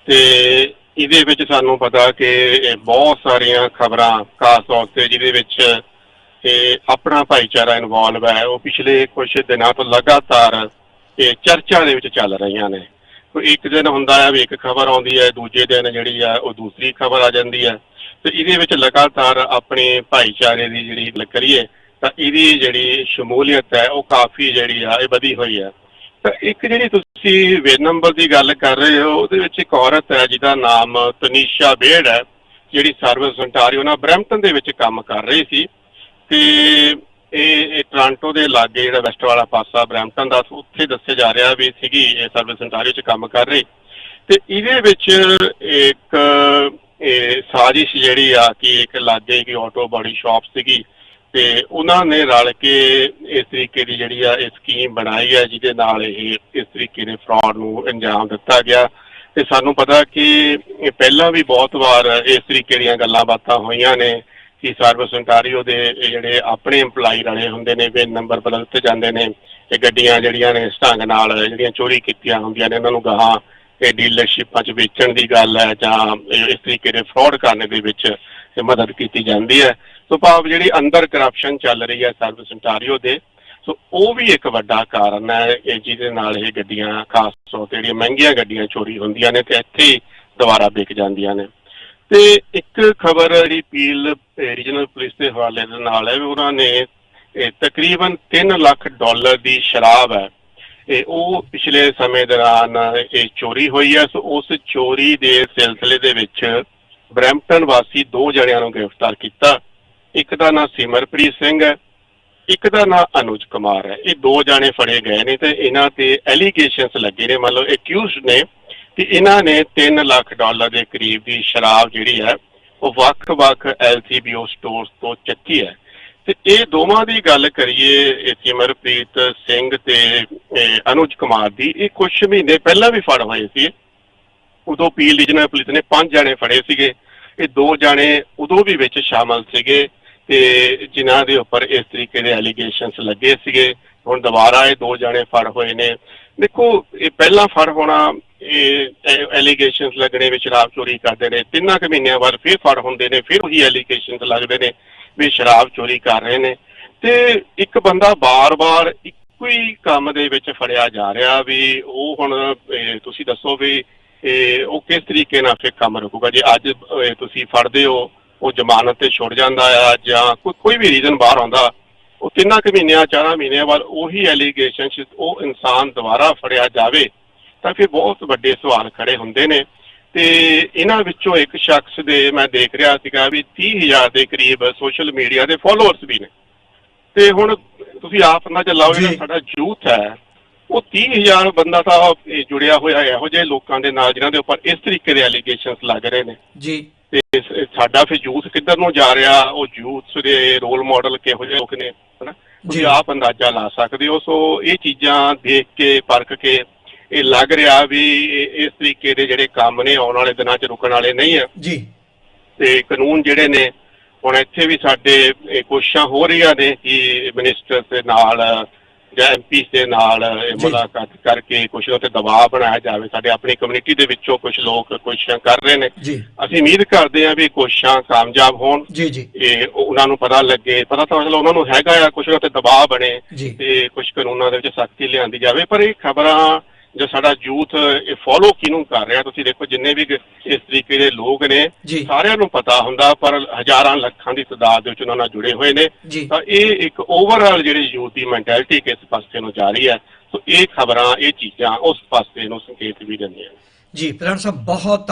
A: ਤੇ ਇਹਦੇ ਵਿੱਚ ਸਾਨੂੰ ਪਤਾ ਕਿ ਇਹ ਬਹੁਤ ਸਾਰੀਆਂ ਖਬਰਾਂ, ਖਾਸ ਤੌਰ ਤੇ ਜਿਹਦੇ ਵਿੱਚ ਇਹ ਆਪਣਾ ਭਾਈਚਾਰਾ ਇਨਵੋਲਵ ਹੈ, ਉਹ ਪਿਛਲੇ ਕੁਝ ਦਿਨਾਂ ਤੋਂ ਲਗਾਤਾਰ ਇਹ ਚਰਚਾ ਦੇ ਵਿੱਚ ਚੱਲ ਰਹੀਆਂ ਨੇ। ਕੋਈ ਇੱਕ ਦਿਨ ਹੁੰਦਾ ਹੈ ਵੀ ਇੱਕ ਖਬਰ ਆਉਂਦੀ ਹੈ, ਦੂਜੇ ਦਿਨ ਜਿਹੜੀ ਆ ਉਹ ਦੂਸਰੀ ਖਬਰ ਆ ਜਾਂਦੀ ਹੈ। ਤੇ ਇਹਦੇ ਵਿੱਚ ਲਗਾਤਾਰ ਆਪਣੇ ਭਾਈਚਾਰੇ ਦੀ ਜਿਹੜੀ ਗੱਲ ਕਰੀਏ, ਤਾਂ ਇਹਦੀ ਜਿਹੜੀ ਸ਼ਮੂਲੀਅਤ ਹੈ, ਉਹ ਕਾਫੀ ਜਿਹੜੀ ਆ ਇਹ ਵਧੀ ਹੋਈ ਹੈ। ਇੱਕ ਜਿਹੜੀ ਤੁਸੀਂ ਵੇ ਦੀ ਗੱਲ ਕਰ ਰਹੇ ਹੋ, ਉਹਦੇ ਵਿੱਚ ਇੱਕ ਔਰਤ ਹੈ ਜਿਹਦਾ ਨਾਮ ਤਨੀਸ਼ਾ ਬੇੜ ਹੈ, ਜਿਹੜੀ ਸਰਵਿਸ ontario ਨਾਲ ਬਰੈਂਪਟਨ ਦੇ ਵਿੱਚ ਕੰਮ ਕਰ ਰਹੀ ਸੀ। ਤੇ ਇਹ ਇਹ ਟੋਰਾਂਟੋ ਦੇ ਲਾਗੇ ਜਿਹੜਾ ਵੈਸਟ ਵਾਲਾ ਪਾਸਾ ਬਰੈਂਪਟਨ ਦਾ, ਉੱਥੇ ਦੱਸਿਆ ਜਾ ਰਿਹਾ ਵੀ ਸੀਗੀ ਇਹ ਸਰਵਿਸ ontario 'ਚ ਕੰਮ ਕਰ ਰਹੀ। ਤੇ ਇਹਦੇ ਵਿੱਚ ਇੱਕ, ਇਹ ਸਾਜ਼ਿਸ਼ ਜਿਹੜੀ ਆ ਕਿ ਇੱਕ ਲਾਗੇ ਕੀ ਆਟੋ ਬਾਡੀ ਸ਼ਾਪ ਸੀਗੀ ਤੇ ਉਹਨਾਂ ਨੇ ਰਲ ਕੇ ਇਸ ਤਰੀਕੇ ਦੀ ਜਿਹੜੀ ਆ ਇਹ ਸਕੀਮ ਬਣਾਈ ਹੈ ਜਿਹਦੇ ਨਾਲ ਇਹ ਇਸ ਤਰੀਕੇ ਦੇ ਫਰਾਡ ਨੂੰ ਅੰਜਾਮ ਦਿੱਤਾ ਗਿਆ। ਤੇ ਸਾਨੂੰ ਪਤਾ ਕਿ ਪਹਿਲਾਂ ਵੀ ਬਹੁਤ ਵਾਰ ਇਸ ਤਰੀਕੇ ਦੀਆਂ ਗੱਲਾਂ ਬਾਤਾਂ ਹੋਈਆਂ ਨੇ ਕਿ ਸਰਵਿਸ ontario ਦੇ ਜਿਹੜੇ ਆਪਣੇ EMPLOYE ਰਲੇ ਹੁੰਦੇ ਨੇ, ਵੇ ਨੰਬਰ ਬਦਲ ਦਿੱਤੇ ਜਾਂਦੇ ਨੇ। ਇਹ ਗੱਡੀਆਂ ਜਿਹੜੀਆਂ ਨੇ ਇਸ ਢੰਗ ਨਾਲ ਜਿਹੜੀਆਂ ਚੋਰੀ ਕੀਤੀਆਂ ਹੁੰਦੀਆਂ ਨੇ ਉਹਨਾਂ ਨੂੰ ਗਾਹਾਂ ਇਹ ਡੀਲਰਸ਼ਿਪਾਂ 'ਚ ਵੇਚਣ ਦੀ ਗੱਲ ਹੈ ਜਾਂ ਇਸ ਤਰੀਕੇ ਦੇ ਫਰਾਡ ਕਰਨ ਦੇ ਵਿੱਚ ਮਦਦ ਕੀਤੀ ਜਾਂਦੀ ਹੈ। ਸੋ ਭਾਵ ਜਿਹੜੀ ਅੰਦਰ ਕਰਪਸ਼ਨ ਚੱਲ ਰਹੀ ਹੈ ਸਰਵਿਸ ontario ਦੇ, ਸੋ ਉਹ ਵੀ ਇੱਕ ਵੱਡਾ ਕਾਰਨ ਹੈ, ਇਹ ਜਿਹਦੇ ਨਾਲ ਇਹ ਗੱਡੀਆਂ, ਖਾਸ ਤੌਰ ਤੇ ਜਿਹੜੀਆਂ ਮਹਿੰਗੀਆਂ ਗੱਡੀਆਂ ਚੋਰੀ ਹੁੰਦੀਆਂ ਨੇ ਤੇ ਇੱਥੇ ਹੀ ਦੁਬਾਰਾ ਵਿਕ ਜਾਂਦੀਆਂ ਨੇ। ਤੇ ਇੱਕ ਖਬਰ ਜਿਹੜੀ ਪੀਲ ਰੀਜਨਲ ਪੁਲਿਸ ਦੇ ਹਵਾਲੇ ਦੇ ਨਾਲ ਹੈ ਵੀ ਉਹਨਾਂ ਨੇ ਇਹ ਤਕਰੀਬਨ 3 ਲੱਖ ਡਾਲਰ ਦੀ ਸ਼ਰਾਬ ਹੈ। ਇਹ ਉਹ ਪਿਛਲੇ ਸਮੇਂ ਦੌਰਾਨ ਇਹ ਚੋਰੀ ਹੋਈ ਹੈ, ਸੋ ਉਸ ਚੋਰੀ ਦੇ ਸਿਲਸਿਲੇ ਦੇ ਵਿੱਚ ਬਰੈਂਪਟਨ ਵਾਸੀ ਦੋ ਜਣਿਆਂ ਨੂੰ ਗ੍ਰਿਫਤਾਰ ਕੀਤਾ। ਇੱਕ ਦਾ ਨਾਂ ਸਿਮਰਪ੍ਰੀਤ ਸਿੰਘ ਹੈ, ਇੱਕ ਦਾ ਨਾਂ ਅਨੁਜ ਕੁਮਾਰ ਹੈ। ਇਹ ਦੋ ਜਾਣੇ ਫੜੇ ਗਏ ਨੇ ਤੇ ਇਹਨਾਂ ਤੇ ਐਲੀਗੇਸ਼ਨਸ ਲੱਗੇ ਨੇ। ਮੰਨ ਲਓ ਐਕਿਊਜ਼ਡ ਨੇ ਕਿ ਇਹਨਾਂ ਨੇ 3 ਲੱਖ ਡਾਲਰ ਦੇ ਕਰੀਬ ਦੀ ਸ਼ਰਾਬ ਜਿਹੜੀ ਹੈ, ਉਹ ਵੱਖ-ਵੱਖ ਐਲਸੀਬੀਓ ਸਟੋਰਸ ਤੋਂ ਚੱਕੀ ਹੈ। ਤੇ ਇਹ ਦੋਵਾਂ ਦੀ ਗੱਲ ਕਰੀਏ ਸਿਮਰਪ੍ਰੀਤ ਸਿੰਘ ਤੇ ਅਨੁਜ ਕੁਮਾਰ ਦੀ, ਇਹ ਕੁਝ ਮਹੀਨੇ ਪਹਿਲਾਂ ਵੀ ਫੜ ਹੋਏ ਸੀ। ਉਦੋਂ ਪੀਲ ਰੀਜਨਲ ਪੁਲਿਸ ਨੇ ਪੰਜ ਜਾਣੇ ਫੜੇ ਸੀਗੇ। ਇਹ ਦੋ ਜਾਣੇ ਉਦੋਂ ਵੀ ਵਿੱਚ ਸ਼ਾਮਲ ਸੀਗੇ। ਤੇ ਜਿਨ੍ਹਾਂ ਦੇ ਉੱਪਰ ਇਸ ਤਰੀਕੇ ਦੇ ਐਲੀਗੇਸ਼ਨਸ ਲੱਗੇ ਸੀਗੇ, ਹੁਣ ਦੁਬਾਰਾ ਇਹ ਦੋ ਜਣੇ ਫੜ ਹੋਏ ਨੇ। ਦੇਖੋ, ਇਹ ਪਹਿਲਾਂ ਫੜ ਹੋਣਾ, ਇਹ ਐਲੀਗੇਸ਼ਨਸ ਲੱਗਣੇ ਵਿੱਚ ਸ਼ਰਾਬ ਚੋਰੀ ਕਰਦੇ ਨੇ। ਤਿੰਨਾਂ ਕੁ ਮਹੀਨਿਆਂ ਬਾਅਦ ਫਿਰ ਫੜ ਹੁੰਦੇ ਨੇ, ਫਿਰ ਉਹੀ ਐਲੀਗੇਸ਼ਨਸ ਲੱਗਦੇ ਨੇ ਵੀ ਸ਼ਰਾਬ ਚੋਰੀ ਕਰ ਰਹੇ ਨੇ। ਤੇ ਇੱਕ ਬੰਦਾ ਬਾਰ-ਬਾਰ ਇੱਕੋ ਹੀ ਕੰਮ ਦੇ ਵਿੱਚ ਫੜਿਆ ਜਾ ਰਿਹਾ ਵੀ ਉਹ ਹੁਣ ਤੁਸੀਂ ਦੱਸੋ ਵੀ ਇਹ ਉਹ ਕਿਸ ਤਰੀਕੇ ਨਾਲ ਫਿਰ ਕੰਮ ਰੱਖੂਗਾ ਜੇ ਅੱਜ ਤੁਸੀਂ ਫੜਦੇ ਹੋ ਉਹ ਜ਼ਮਾਨਤ ਤੇ ਛੁੱਟ ਜਾਂਦਾ ਆ ਜਾਂ ਕੋਈ ਕੋਈ ਵੀ ਰੀਜ਼ਨ ਬਾਹਰ ਆਉਂਦਾ ਉਹ ਤਿੰਨਾਂ ਕੁ ਮਹੀਨਿਆਂ ਚਾਰਾਂ ਮਹੀਨਿਆਂ ਬਾਅਦ ਉਹੀ ਐਲੀਗੇਸ਼ਨ ਉਹ ਇਨਸਾਨ ਦੁਬਾਰਾ ਫੜਿਆ ਜਾਵੇ ਤਾਂ ਫਿਰ ਬਹੁਤ ਵੱਡੇ ਸਵਾਲ ਖੜੇ ਹੁੰਦੇ ਨੇ। ਤੇ ਇਹਨਾਂ ਵਿੱਚੋਂ ਇੱਕ ਸ਼ਖਸ ਦੇ ਮੈਂ ਦੇਖ ਰਿਹਾ ਸੀਗਾ ਵੀ 30000 ਦੇ ਕਰੀਬ ਸੋਸ਼ਲ ਮੀਡੀਆ ਦੇ ਫਾਲੋਅਰਸ ਵੀ ਨੇ। ਤੇ ਹੁਣ ਤੁਸੀਂ ਆਪ ਅੰਦਾਜ਼ਾ ਲਾਓ ਜਿਹੜਾ। ਸਾਡਾ ਯੂਥ ਹੈ ਉਹ 30000 ਬੰਦਾ ਤਾਂ ਜੁੜਿਆ ਹੋਇਆ ਹੈ ਇਹੋ ਜਿਹੇ ਲੋਕਾਂ ਦੇ ਨਾਲ ਜਿਨ੍ਹਾਂ ਦੇ ਉੱਪਰ ਇਸ ਤਰੀਕੇ ਦੇ ਐਲੀਗੇਸ਼ਨਸ ਲੱਗ ਰਹੇ ਨੇ।
B: ਜੀ।
A: ਤੇ ਸਾਡਾ ਫਿਰ ਯੂਥ ਕਿੱਧਰ ਨੂੰ ਜਾ ਰਿਹਾ? ਉਹ ਯੂਥ ਦੇ ਰੋਲ ਮਾਡਲ ਕਿਹੋ ਜਿਹੇ ਲੋਕ ਨੇ ਹਨਾ? ਤੁਸੀਂ। ਆਪ ਅੰਦਾਜ਼ਾ ਲਾ ਸਕਦੇ ਹੋ। ਸੋ ਇਹ ਚੀਜ਼ਾਂ ਦੇਖ ਕੇ ਪਰਖ ਕੇ ਇਹ ਲੱਗ ਰਿਹਾ ਵੀ ਇਸ ਤਰੀਕੇ ਦੇ ਜਿਹੜੇ ਕੰਮ ਨੇ ਆਉਣ ਵਾਲੇ ਦਿਨਾਂ 'ਚ ਰੁਕਣ ਵਾਲੇ ਨਹੀਂ ਆ।
B: ਜੀ।
A: ਤੇ ਕਾਨੂੰਨ ਜਿਹੜੇ ਨੇ ਹੁਣ ਇੱਥੇ ਵੀ ਸਾਡੇ ਕੋਸ਼ਿਸ਼ਾਂ ਹੋ ਰਹੀਆਂ ਨੇ ਕਿ ਮਿਨਿਸਟਰ ਦੇ ਨਾਲ ਜਾਂ ਐਮਪੀ ਦੇ ਨਾਲ ਇਹ। ਮੁਲਾਕਾਤ ਕਰਕੇ ਕੁਝ ਉਹ ਤੇ ਦਬਾਅ ਬਣਾਇਆ ਜਾਵੇ ਸਾਡੇ ਆਪਣੀ ਕਮਿਊਨਿਟੀ ਦੇ ਵਿੱਚੋਂ ਕੁਝ ਲੋਕ ਕੋਸ਼ਿਸ਼ਾਂ ਕਰ ਰਹੇ ਨੇ। ਅਸੀਂ ਉਮੀਦ ਕਰਦੇ ਹਾਂ ਵੀ ਕੋਸ਼ਿਸ਼ਾਂ ਕਾਮਯਾਬ ਹੋਣ।
B: ਜੀ ਜੀ।
A: ਇਹ ਉਹ- ਉਹਨਾਂ ਨੂੰ ਪਤਾ ਲੱਗੇ ਪਤਾ ਤਾਂ ਚਲੋ ਉਹਨਾਂ ਨੂੰ ਹੈਗਾ ਆ ਕੁਝ ਤੇ ਦਬਾਅ ਬਣੇ ਤੇ ਕੁਝ ਕਾਨੂੰਨਾਂ ਦੇ ਵਿੱਚ ਸਖਤੀ ਲਿਆਂਦੀ ਜਾਵੇ ਪਰ ਇਹ ਖਬਰਾਂ ਜੋ ਸਾਡਾ ਯੂਥ ਇਹ ਫੋਲੋ ਕਿਹਨੂੰ ਕਰ ਰਿਹਾ? ਤੁਸੀਂ ਦੇਖੋ ਜਿੰਨੇ ਵੀ ਇਸ ਤਰੀਕੇ ਦੇ ਲੋਕ ਨੇ ਸਾਰਿਆਂ ਨੂੰ ਪਤਾ ਹੁੰਦਾ ਪਰ ਹਜ਼ਾਰਾਂ ਲੱਖਾਂ ਦੀ ਤਾਦਾਦ ਦੇ ਵਿੱਚ ਉਹਨਾਂ ਨਾਲ ਜੁੜੇ ਹੋਏ ਨੇ। ਤਾਂ ਇਹ ਇੱਕ ਓਵਰਆਲ ਜਿਹੜੀ ਯੂਥ ਦੀ ਮੈਂਟੈਲਿਟੀ ਕਿਸ ਪਾਸੇ ਨੂੰ ਜਾ ਰਹੀ ਹੈ ਸੋ ਇਹ ਖਬਰਾਂ ਇਹ ਚੀਜ਼ਾਂ ਉਸ ਪਾਸੇ ਨੂੰ ਸੰਕੇਤ ਵੀ ਦਿੰਦੀਆਂ
B: ਜੀ ਪ੍ਰਧਾਨ ਸਾਹਿਬ ਬਹੁਤ